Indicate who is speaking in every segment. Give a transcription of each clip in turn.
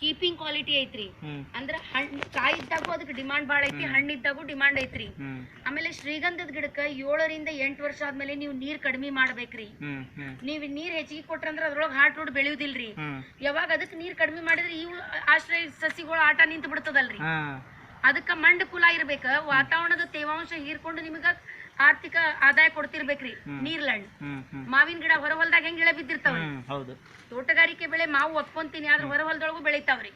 Speaker 1: Keeping quality ಐತ್ರಿ. ಅಂದ್ರ ಹಣ್ಣ ಕಾಯಿ ಇದ್ದಾಗೂ ಅದಕ್ಕೆ ಡಿಮಾಂಡ್ ಬಾಳ ಐತಿ ಹಣ್ಣು ಇದ್ದಾಗೂ ಡಿಮಾಂಡ್ ಐತ್ರಿ. ಆಮೇಲೆ ಶ್ರೀಗಂಧದ ಗಿಡಕ್ಕ ಏಳರಿಂದ ಎಂಟು ವರ್ಷ ಆದ್ಮೇಲೆ ನೀವು ನೀರ್ ಕಡಿಮೆ ಮಾಡ್ಬೇಕ್ರಿ. ನೀವ್ ನೀರ್ ಹೆಚ್ಚಿಗೆ ಕೊಟ್ರಂದ್ರ ಅದ್ರೊಳಗ ಹಾರ್ಟ್ ರೋಡ್ ಬೆಳೆಯುದಿಲ್ರಿ. ಯಾವಾಗ ಅದಕ್ಕೆ ನೀರ್ ಕಡಿಮೆ ಮಾಡಿದ್ರೆ ಇವು ಆಶ್ರಯ ಸಸಿಗಳು ಆಟ ನಿಂತು ಬಿಡ್ತದಲ್ರಿ ಅದಕ್ಕ ಮಂಡ್ ಕುಲ ಇರ್ಬೇಕ ವಾತಾವರಣದ ತೇವಾಂಶ ಹೀರ್ಕೊಂಡು ನಿಮಗ ಆರ್ಥಿಕ ಆದಾಯ ಕೊಡ್ತಿರ್ಬೇಕ್ರಿ ನೀರ್ಲಣ್ಣ ಮಾವಿನ ಗಿಡ ಹೊರ ಹೊಲ್ದಾಗ ಹೆಂಗ್ ಇಳೆ ಬಿದ್ದಿರ್ತಾವ್ರಿ
Speaker 2: ಹೌದು.
Speaker 1: ತೋಟಗಾರಿಕೆ ಬೆಳೆ ಮಾವು ಒಪ್ಕೊಂತೀನಿ ಆದ್ರ ಹೊರ ಹೊಲದೊಳಗು ಬೆಳಿತಾವ್ರಿ.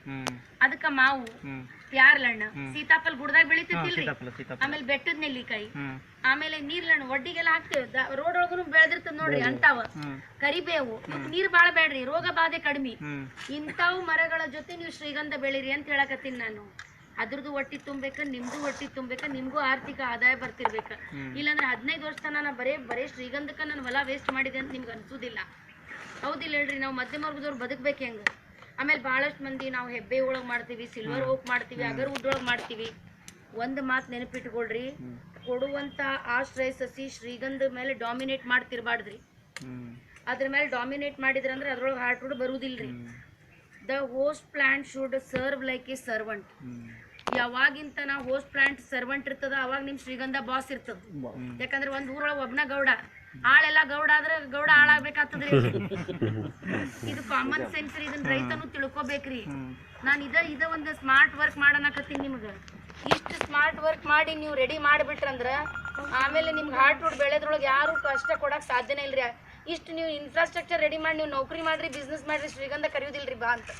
Speaker 1: ಅದಕ್ಕ ಮಾವು ಪ್ಯಾರ್ಲಣ್ಣ ಸೀತಾಫಲ್ ಗುಡ್ದಾಗ ಬೆಳಿತಿರ್ತಿಲ್ರಿ ಆಮೇಲೆ ಬೆಟ್ಟದ ನೆಲ್ಲಿಕಾಯಿ. ಆಮೇಲೆ ನೀರ್ಲಣ್ಣ ಒಡ್ಡಿಗೆಲ್ಲ ಹಾಕ್ತೇವೆ. ರೋಡ್ ಒಳಗೂ ಬೆಳೆದಿರ್ತದ ನೋಡ್ರಿ ಅಂತಾವ. ಕರಿಬೇವು ನೀರ್ ಬಾಳ ಬೇಡ್ರಿ ರೋಗ ಬಾಧೆ ಕಡಿಮೆ. ಇಂತಾವ್ ಮರಗಳ ಜೊತೆ ನೀವು ಶ್ರೀಗಂಧ ಬೆಳಿರಿ ಅಂತ ಹೇಳಕತ್ತೀನಿ ನಾನು. ಅದ್ರದ್ದು ಹೊಟ್ಟಿ ತುಂಬಬೇಕ ನಿಮ್ದು ಹೊಟ್ಟಿ ತುಂಬಬೇಕ ನಿಮ್ಗೂ ಆರ್ಥಿಕ ಆದಾಯ ಬರ್ತಿರ್ಬೇಕ. ಇಲ್ಲಾಂದ್ರೆ ಹದಿನೈದು ವರ್ಷ ತನ ನಾ ಬರೇ ಬರೇ ಶ್ರೀಗಂಧಕ್ಕ ನಾನು ಹೊಲ ವೇಸ್ಟ್ ಮಾಡಿದೆ ಅಂತ ನಿಮ್ಗೆ ಅನ್ಸೋದಿಲ್ಲ. ಹೌದಿಲ್ಲ ಹೇಳ್ರಿ ನಾವು ಮಧ್ಯಮ ವರ್ಗದವ್ರು ಬದುಕ್ಬೇಕು ಹೆಂಗ? ಆಮೇಲೆ ಬಹಳಷ್ಟು ಮಂದಿ ನಾವು ಹೆಬ್ಬೆ ಒಳಗ್ ಮಾಡ್ತೀವಿ ಸಿಲ್ವರ್ ಓಕ್ ಮಾಡ್ತೀವಿ ಅಗರ್ ವುಡ್ ಒಳಗ್ ಮಾಡ್ತೀವಿ. ಒಂದು ಮಾತು ನೆನಪಿಟ್ಕೊಳ್ರಿ ಕೊಡುವಂತ ಆಶ್ರಯ ಸಸಿ ಶ್ರೀಗಂಧ ಮೇಲೆ ಡಾಮಿನೇಟ್ ಮಾಡ್ತಿರ್ಬಾರ್ದ್ರಿ. ಅದ್ರ ಮೇಲೆ ಡಾಮಿನೇಟ್ ಮಾಡಿದ್ರಂದ್ರೆ ಅದ್ರೊಳಗೆ ಹಾರ್ಟ್ ರೀ the host plant should serve like a servant ಯಾವಾಗಿಂತ ನಾವು ಹೋಸ್ಟ್ ಪ್ಲಾಂಟ್ ಸರ್ವೆಂಟ್ ಇರ್ತದ ಅವಾಗ ನಿಮ್ ಶ್ರೀಗಂಧ ಬಾಸ್ ಇರ್ತದ. ಯಾಕಂದ್ರೆ ಒಂದ್ ಊರೊಳಗ ಒಬ್ನ ಗೌಡ ಆಳೆಲ್ಲ ಗೌಡ ಆದ್ರೆ ಗೌಡ ಹಾಳಾಗ್ಬೇಕಾಗ್ತದ್ರಿ ಇದು ಕಾಮನ್ ಸೆನ್ಸ್ ರೀ ಇದನ್ನ ರೈತನು ತಿಳ್ಕೊಬೇಕ್ರಿ. ನಾನು ಇದ ಇದ ಒಂದು ಸ್ಮಾರ್ಟ್ ವರ್ಕ್ ಮಾಡೋಣಕತ್ತೀನಿ ನಿಮ್ಗೆ. ಇಷ್ಟು ಸ್ಮಾರ್ಟ್ ವರ್ಕ್ ಮಾಡಿ ನೀವು ರೆಡಿ ಮಾಡಿಬಿಟ್ರಂದ್ರ ಆಮೇಲೆ ನಿಮ್ಗೆ ಹಾರ್ಟ್ ವುಡ್ ಬೆಳೆದ್ರೊಳಗೆ ಯಾರು ಕಷ್ಟ ಕೊಡಕ್ ಸಾಧ್ಯನೇ ಇಲ್ರಿ. ಇಷ್ಟು ನೀವು ಇನ್ಫ್ರಾಸ್ಟ್ರಕ್ಚರ್ ರೆಡಿ ಮಾಡಿ ನೀವು ನೌಕರಿ ಮಾಡ್ರಿ ಬಿಸ್ನೆಸ್ ಮಾಡ್ರಿ ಶ್ರೀಗಂಧ ಕರೆಯೋದಿಲ್ರಿ ಬಾ ಅಂತ.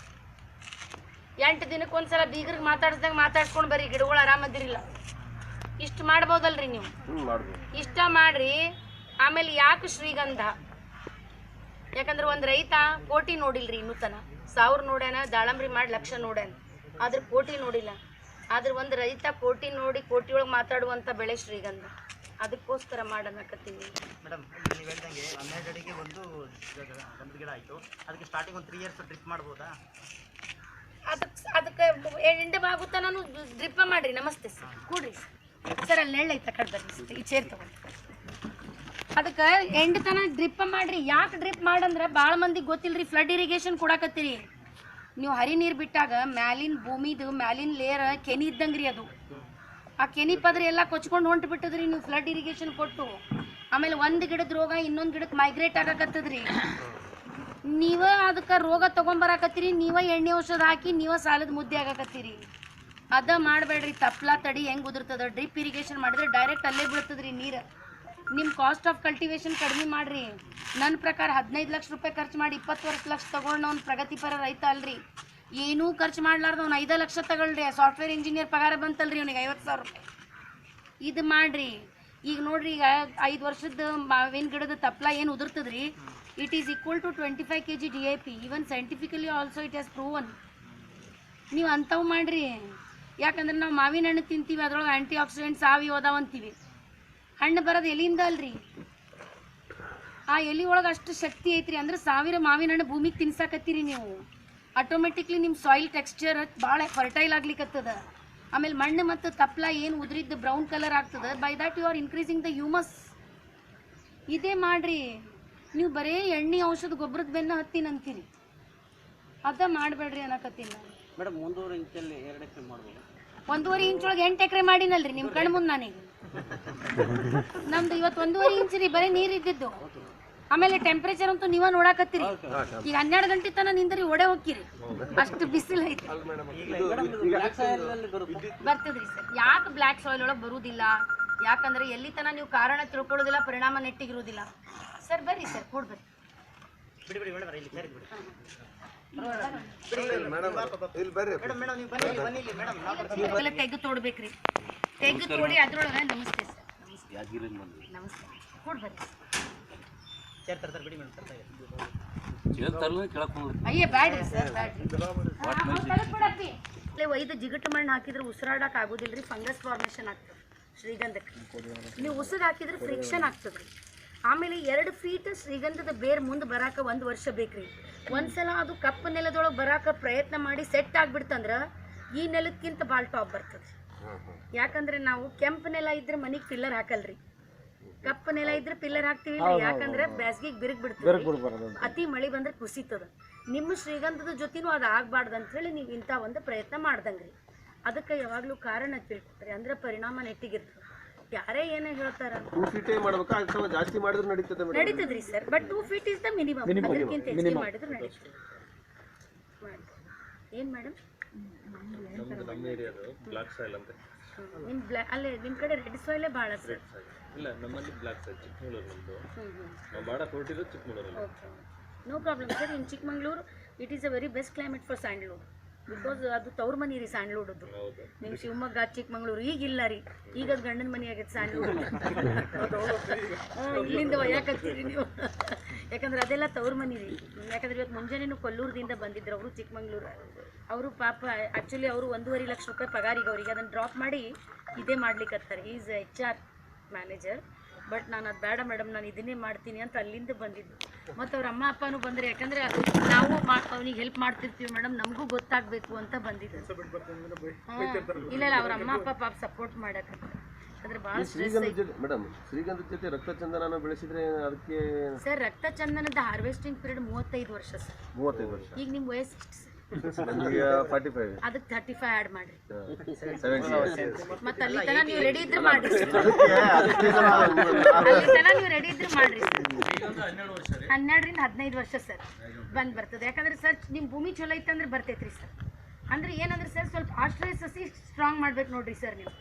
Speaker 1: ಎಂಟು ದಿನಕ್ಕೆ ಒಂದ್ಸಲ ಬೀಗ್ರಿಗೆ ಮಾತಾಡ್ಸ್ದಂಗೆ ಮಾತಾಡ್ಸ್ಕೊಂಡು ಬರ್ರಿ ಗಿಡಗಳು ಆರಾಮದಿರಿಲ್ಲ. ಇಷ್ಟು ಮಾಡ್ಬೋದಲ್ರಿ ನೀವು? ಇಷ್ಟ ಮಾಡ್ರಿ. ಆಮೇಲೆ ಯಾಕೆ ಶ್ರೀಗಂಧ? ಯಾಕಂದ್ರೆ ಒಂದು ರೈತ ಕೋಟಿ ನೋಡಿಲ್ರಿ ಇನ್ನೂ ತನ ಸಾವಿರ ನೋಡ್ಯಾನ ದಾಳಂಬ್ರಿ ಮಾಡಿ ಲಕ್ಷ ನೋಡ್ಯಾನ. ಆದ್ರೆ ಕೋಟಿ ನೋಡಿಲ್ಲ. ಆದ್ರೆ ಒಂದು ರೈತ ಕೋಟಿ ನೋಡಿ ಕೋಟಿ ಒಳಗೆ ಮಾತಾಡುವಂಥ ಬೆಳೆ ಶ್ರೀಗಂಧ. ಅದಕ್ಕೋಸ್ಕರ ಮಾಡನಕತ್ತೀನಿ.
Speaker 3: ಮೇಡಮ್ ನೀವು ಹೇಳ್ದಂಗೆ ಹನ್ನೆರಡು ಅಡಿಗೆ ಒಂದು ಗಿಡ ಆಯಿತು. ಅದಕ್ಕೆ ಸ್ಟಾರ್ಟಿಂಗ್ ಒಂದು ತ್ರೀ ಇಯರ್ಸ್ ಟ್ರಿಪ್ ಮಾಡ್ಬೋದಾ?
Speaker 1: ಅದಕ್ಕೆ ಅದಕ್ಕೆ ಎಂಡೆ ಬಾಗುತ್ತಾ ನಾನು ಡ್ರಿಪ್ಪ ಮಾಡ್ರಿ, ನಮಸ್ತೆ ಸರ್. ಕೂಡ್ರಿ ಸರ್. ಅಲ್ಲಿ ನೆಳ್ಳ ಐತ ಕಡೆ ಬರ್ರಿ ಈ ಚೇರ್ ತಗೊಂಡು. ಅದಕ್ಕೆ ಎಂಡ್ ತನ ಡ್ರಿಪ್ಪ ಮಾಡ್ರಿ. ಯಾಕೆ ಡ್ರಿಪ್ ಮಾಡಂದ್ರೆ ಭಾಳ ಮಂದಿಗೆ ಗೊತ್ತಿಲ್ರಿ ಫ್ಲಡ್ ಇರಿಗೇಷನ್ ಕೊಡಾಕತ್ತೀರಿ. ನೀವು ಹರಿ ನೀರು ಬಿಟ್ಟಾಗ ಮ್ಯಾಲಿನ ಭೂಮಿದು, ಮ್ಯಾಲಿನ ಲೇಯರ್ ಕೆನಿ ಇದ್ದಂಗೆ ರೀ ಅದು. ಆ ಕೆನಿ ಪದ್ರಿ ಎಲ್ಲ ಕೊಚ್ಕೊಂಡು ಹೊಂಟು ಬಿಟ್ಟದ್ರಿ, ನೀವು ಫ್ಲಡ್ ಇರಿಗೇಷನ್ ಕೊಟ್ಟು. ಆಮೇಲೆ ಒಂದು ಗಿಡದ ರೋಗ ಇನ್ನೊಂದು ಗಿಡಕ್ಕೆ ಮೈಗ್ರೇಟ್ ಆಗಕತ್ತದ್ರಿ. ನೀವ ಅದಕ್ಕೆ ರೋಗ ತೊಗೊಂಬರಾಕತ್ತೀರಿ, ನೀವ ಎಣ್ಣೆ ಔಷಧ ಹಾಕಿ, ನೀವ ಸಾಲದ ಮುದ್ದೆ ಆಗಕತ್ತೀರಿ. ಅದ ಮಾಡಬೇಡ್ರಿ, ತಪ್ಲ ತಡಿ, ಹೆಂಗೆ ಉದುರ್ತದ? ಡ್ರಿಪ್ ಇರಿಗೇಷನ್ ಮಾಡಿದ್ರೆ ಡೈರೆಕ್ಟ್ ಅಲ್ಲೇ ಬೀಳ್ತದ್ರಿ ನೀರು. ನಿಮ್ಮ ಕಾಸ್ಟ್ ಆಫ್ ಕಲ್ಟಿವೇಶನ್ ಕಡಿಮೆ ಮಾಡ್ರಿ. ನನ್ನ ಪ್ರಕಾರ ಹದಿನೈದು ಲಕ್ಷ ರೂಪಾಯಿ ಖರ್ಚು ಮಾಡಿ ಇಪ್ಪತ್ತು ವರ್ಷ ಲಕ್ಷ ತಗೊಂಡು ಪ್ರಗತಿಪರ ರೈತ ಅಲ್ರಿ. ಏನೂ ಖರ್ಚು ಮಾಡ್ಲಾರ್ದು ಅವ್ನು ಐದು ಲಕ್ಷ ತಗೊಳ್ರಿ. ಸಾಫ್ಟ್ವೇರ್ ಇಂಜಿನಿಯರ್ ಪಗಾರ ಬಂತಲ್ರಿ ಅವ್ನಿಗೆ ಐವತ್ತು ಸಾವಿರ ರೂಪಾಯಿ. ಇದು ಮಾಡ್ರಿ. ಈಗ ನೋಡ್ರಿ, ಈಗ ಐದು ವರ್ಷದ ಮಾವಿನ ಗಿಡದ ತಪ್ಲ ಏನು ಉದುರ್ತದ್ರಿ? It is equal to twenty five K G D also P has proven ನೀವು ಅಂಥವು ಮಾಡಿರಿ. ಯಾಕಂದ್ರೆ ನಾವು ಮಾವಿನ ಹಣ್ಣು ತಿಂತೀವಿ, ಅದರೊಳಗೆ ಆ್ಯಂಟಿ ಆಕ್ಸಿಡೆಂಟ್ಸ್ ಸಾವಿ ಓದಾವ ಅಂತೀವಿ. ಹಣ್ಣು ಬರೋದು ಎಲ್ಲಿಂದ ಅಲ್ರಿ. ಆ ಎಲೆ ಒಳಗೆ ಅಷ್ಟು ಶಕ್ತಿ ಐತ್ರಿ. ಅಂದ್ರೆ ಸಾವಿರ ಮಾವಿನ ಹಣ್ಣು ಭೂಮಿಗೆ ತಿನ್ಸಾಕತ್ತೀರಿ ನೀವು. ಆಟೋಮೆಟಿಕ್ಲಿ ನಿಮ್ಮ ಸಾಯಿಲ್ ಟೆಕ್ಸ್ಚರ್ ಭಾಳ ಫರ್ಟೈಲ್ ಆಗ್ಲಿಕ್ಕತ್ತದ ಆಮೇಲೆ ಮಣ್ಣು ಮತ್ತು ತಪ್ಲ ಏನು ಉದುರಿದ್ದು ಬ್ರೌನ್ ಕಲರ್ ಆಗ್ತದೆ. By that you are increasing the humus ಇದೇ ಮಾಡ್ರಿ. ನೀವು ಬರೇ ಎಣ್ಣೆ ಔಷಧ ಗೊಬ್ಬರದ ಬೆನ್ನ ಹತ್ತೀನಿ ಅಂತೀರಿ. ಅದ ಮಾಡಬೇಡ್ರಿ ಅನ್ನಕತ್ತೀನಿ ನಾನು.
Speaker 3: ಮೇಡಮ್ ಒಂದೂವರೆ ಇಂಚಲ್ಲಿ ಎರಡು ಎಕರೆ ಮಾಡ್ಬೋದು.
Speaker 1: ಒಂದೂವರೆ ಇಂಚ್ ಒಳಗೆ ಎಂಟು ಎಕರೆ ಮಾಡಿನಲ್ರಿ ನಿಮ್ಮ ಕಣ್ ಮುಂದೆ ನಾನೀಗ. ನಮ್ದು ಇವತ್ತು ಒಂದೂವರೆ ಇಂಚ್ ರೀ ಬರೀ ನೀರು ಇದ್ದಿದ್ದು. ಆಮೇಲೆ ಟೆಂಪರೇಚರ್ ಅಂತೂ ನೀವ ನೋಡಾಕತ್ತೀರಿ. ಈಗ ಹನ್ನೆರಡು ಗಂಟೆ ತನ ನಿಂದ್ರಿ ಒಡೆ ಹೋಗ್ಕಿರಿ ಅಷ್ಟು ಬಿಸಿಲು ಐತಿ. ಬರ್ತದ್ರಿ ಸರ್. ಯಾಕೆ ಬ್ಲ್ಯಾಕ್ ಸಾಯಿಲ್ ಒಳಗೆ ಬರುವುದಿಲ್ಲ ಯಾಕಂದ್ರೆ ಎಲ್ಲಿ ತನ ನೀವು ಕಾರಣ ತಿಳ್ಕೊಳ್ಳೋದಿಲ್ಲ ಪರಿಣಾಮ ನೆಟ್ಟಿಗಿರುವುದಿಲ್ಲ ಸರ್ ಬರ್ರಿ ಸರ್ ಕೂಡ ಬರ್ರಿ.
Speaker 3: ಬಿಡಿ ಬಿಡಿ ಮೇಡಮ್ ಇಲ್ಲಿ ಸೇರಿದ್ ಬಿಡಿ. ಮೇಡಮ್ ಮೇಡಮ್ ನೀವು ಬನ್ನಿ ಬನ್ನಿ ಇಲ್ಲಿ ಮೇಡಮ್ ನಾವು
Speaker 1: ಇವೆಲ್ಲ ತೆಗ್ದು ತೋಡ್ಬೇಕ್ರಿ. ತೋಡಿ ಅದ್ರೊಳಗೆ ನಮಸ್ತೆ ಸರ್. ನಮಸ್ತೆ. ಕೂಡ ಕೊಡ್ ಬರ್ರಿ.
Speaker 3: ಸೇರ್ ತರ್ತಾರೆ ಬಿಡಿ ಮೇಡಮ್ ತರ್ತಾ ಇದೆ
Speaker 1: ಅಯ್ಯೇ ಬ್ಯಾಡ್ರಿ ಸರ್ ಬ್ಯಾಡ್ರಿ. ಅಲ್ಲೇ ಒಯ್ದು ಜಿಗಟು ಮಣ್ಣು ಹಾಕಿದ್ರೆ ಉಸಿರಾಡಕ್ ರೀ ಫಂಗಸ್ ಫಾರ್ಮೇಷನ್ ಆಗ್ತದೆ ಶ್ರೀಗಂಧಕ್ಕೆ. ನೀವು ಉಸಿರು ಹಾಕಿದ್ರೆ ಫ್ರಿಕ್ಷನ್ ಆಗ್ತದ್ರಿ ಆಮೇಲೆ ಎರಡು ಫೀಟ್ ಶ್ರೀಗಂಧದ ಬೇರ್ ಮುಂದೆ ಬರಾಕ ಒಂದು ವರ್ಷ ಬೇಕ್ರಿ. ಒಂದ್ಸಲ ಅದು ಕಪ್ಪು ನೆಲದೊಳಗೆ ಬರಾಕ ಪ್ರಯತ್ನ ಮಾಡಿ ಸೆಟ್ ಆಗ್ಬಿಡ್ತಂದ್ರ ಈ ನೆಲಕ್ಕಿಂತ ಭಾಳ ಟಾಪ್ ಬರ್ತದೆ ಯಾಕಂದ್ರೆ ನಾವು ಕೆಂಪು ನೆಲ ಇದ್ರೆ ಮನೆಗೆ ಪಿಲ್ಲರ್ ಹಾಕಲ್ರಿ. ಕಪ್ಪು ನೆಲ ಇದ್ರೆ ಪಿಲ್ಲರ್ ಹಾಕ್ತೀವಿ ಯಾಕಂದ್ರೆ ಬ್ಯಾಸ್ಗಿಗೆ ಬಿರುಗ್ ಬಿಡ್ತೀವಿ ಅತಿ. ಮಳೆ ಬಂದ್ರೆ ಕುಸಿತದ. ನಿಮ್ಮ ಶ್ರೀಗಂಧದ ಜೊತೆನೂ ಅದು ಆಗ್ಬಾರ್ದು ಅಂತೇಳಿ ನೀವು ಇಂಥ ಒಂದು ಪ್ರಯತ್ನ ಮಾಡ್ದಂಗ್ರಿ. ಅದಕ್ಕೆ ಯಾವಾಗಲೂ ಕಾರಣ ತಿಳ್ಕೊತಾರೆ ಅಂದ್ರೆ ಪರಿಣಾಮ ನೆಟ್ಟಿಗಿರ್ತದೆ. ಯಾರೇ ಏನೇ ಹೇಳ್ತಾರ
Speaker 4: ಟೂ ಫೀಟೇ ಮಾಡ್ಬೇಕಾ? ಅಥವಾ ಜಾಸ್ತಿ ಮಾಡಿದ್ರೆ ನಡೀತದೆ madam.
Speaker 1: ನಡೀತದ್ರಿ sir but two feet is the minimum ಅದಕ್ಕಿಂತ ಹೆಚ್ಚಿಗೆ ಮಾಡಿದ್ರೆ ನಡೀತದೆ. ಮಾಡಿ. ಏನ್ ಮೇಡಮ್?
Speaker 5: ನಮ್ಮ ಏರಿಯಾದು ಬ್ಲಾಕ್ ಸಾಯಿಲ್ ಅಂತ
Speaker 1: ನಿಮ್ಮ ಬ್ಲಾ ಅಲ್ಲೇ ನಿಮ್ಮ ಕಡೆ ರೆಡ್ ಸಾಯಿಲೇ ಭಾಳ ಸರ್.
Speaker 5: ಇಲ್ಲ ನಮ್ಮಲ್ಲಿ ಬ್ಲಾಕ್ ಸಾಯಿಲ್ ಚಿಕ್ಕಮಗಳೂರು ನಮ್ಮದು
Speaker 1: ಹ್ಞೂ ಹ್ಞೂ
Speaker 5: ನಾವು ಮಾಡಕ್ಕೆ ಹೊರಟಿರೋದು ಚಿಕ್ಕಮಗಳೂರಲ್ಲಿ.
Speaker 1: Okay no problem sir in Chikmagalur it is a very best climate for sandalwood because ಅದು ತವ್ರ ಮನಿ ರೀ ಸ್ಯಾಂಡ್ಲ್ವುಡ್ದು ನೀವು ಶಿವಮೊಗ್ಗ ಚಿಕ್ಕಮಂಗ್ಳೂರು ಈಗಿಲ್ಲ ರೀ. ಈಗ ಅದು ಗಂಡನ ಮನೆ ಆಗೈತೆ ಸ್ಯಾಂಡ್ಲ್ವುಡ್ ಇಲ್ಲಿಂದ ಒಯ್ಯಾಕತ್ತೀರಿ ನೀವು. ಯಾಕಂದ್ರೆ ಅದೆಲ್ಲ ತವ್ರ ಮನಿ ರೀ. ಯಾಕಂದ್ರೆ ಇವತ್ತು ಮುಂಜಾನೆನೂ ಕೊಲ್ಲೂರದಿಂದ ಬಂದಿದ್ರು ಅವರು ಚಿಕ್ಕಮಂಗ್ಳೂರು. ಅವರು ಪಾಪ ಆ್ಯಕ್ಚುಲಿ ಅವರು ಒಂದೂವರೆ ಲಕ್ಷ ರೂಪಾಯಿ ಪಗಾರಿಗೆ ಅವ್ರಿಗೆ. ಅದನ್ನು ಡ್ರಾಪ್ ಮಾಡಿ ಇದೇ ಮಾಡ್ಲಿಕ್ಕತ್ತಾರೆ is H R manager but ನಾನು ಅದು ಬೇಡ ಮೇಡಮ್ ನಾನು ಇದನ್ನೇ ಮಾಡ್ತೀನಿ ಅಂತ ಅಲ್ಲಿಂದ ಬಂದಿದ್ದು. ಮತ್ತು ಅವ್ರ ಅಮ್ಮ ಅಪ್ಪನೂ ಬಂದರೆ ಯಾಕಂದರೆ ನಾವು ಮಾ ಅವ್ನಿಗೆ ಹೆಲ್ಪ್ ಮಾಡ್ತಿರ್ತೀವಿ ಮೇಡಮ್ ನಮಗೂ ಗೊತ್ತಾಗಬೇಕು ಅಂತ ಬಂದಿದ್ದೆ ಹಾ. ಇಲ್ಲ ಇಲ್ಲ ಅವ್ರ ಅಮ್ಮ ಅಪ್ಪ ಪಾಪ ಸಪೋರ್ಟ್ ಮಾಡಕ್ಕೆ ಅಂದ್ರೆ ಭಾಳ ಸ್ಟ್ರೆಸ್
Speaker 4: ಶ್ರೀಗಂಧದ ಜೊತೆ ಮೇಡಮ್ ಶ್ರೀಗಂಧದ ಜೊತೆ ರಕ್ತ ಚಂದನ ಬೆಳೆಸಿದ್ರೆ ಅದಕ್ಕೆ
Speaker 1: ಸರ್ ರಕ್ತ ಚಂದನದ ಹಾರ್ವೆಸ್ಟಿಂಗ್ ಪೀರಿಯಡ್ ಮೂವತ್ತೈದು ವರ್ಷ ಸರ್.
Speaker 4: ಮೂವತ್ತೈದು ವರ್ಷ.
Speaker 1: ಈಗ ನಿಮ್ಮ ವಯಸ್ಸು ಎಷ್ಟು ಸರ್?
Speaker 4: ನನಗೆ ಫಾರ್ಟಿ ಫೈವ್
Speaker 1: ಅದಕ್ಕೆ ತರ್ಟಿ ಫೈವ್ ಆ್ಯಡ್ ಮಾಡಿರಿ ಮತ್ತೆ ಅಲ್ಲಿ ತನ ನೀವು ರೆಡಿ ಇದ್ರೆ ಮಾಡ್ರಿ. ಅಲ್ಲಿ ತನ ನೀವು ರೆಡಿ ಇದ್ರೆ ಮಾಡ್ರಿ ಹನ್ನೆರಡರಿಂದ ಹದಿನೈದು ವರ್ಷ ಸರ್. ಬಂದ್ ಬರ್ತದೆ. ಯಾಕಂದ್ರೆ ಸರ್ ನಿಮ್ಮ ಭೂಮಿ ಚಲೋ ಇತ್ತಂದ್ರೆ ಬರ್ತೈತ್ರಿ ಸರ್. ಅಂದ್ರೆ ಏನಂದ್ರೆ ಸರ್ ಸ್ವಲ್ಪ ಆಶ್ರಯ ಸಸಿ ಸ್ಟ್ರಾಂಗ್ ಮಾಡ್ಬೇಕು ನೋಡ್ರಿ ಸರ್ ನೀವು.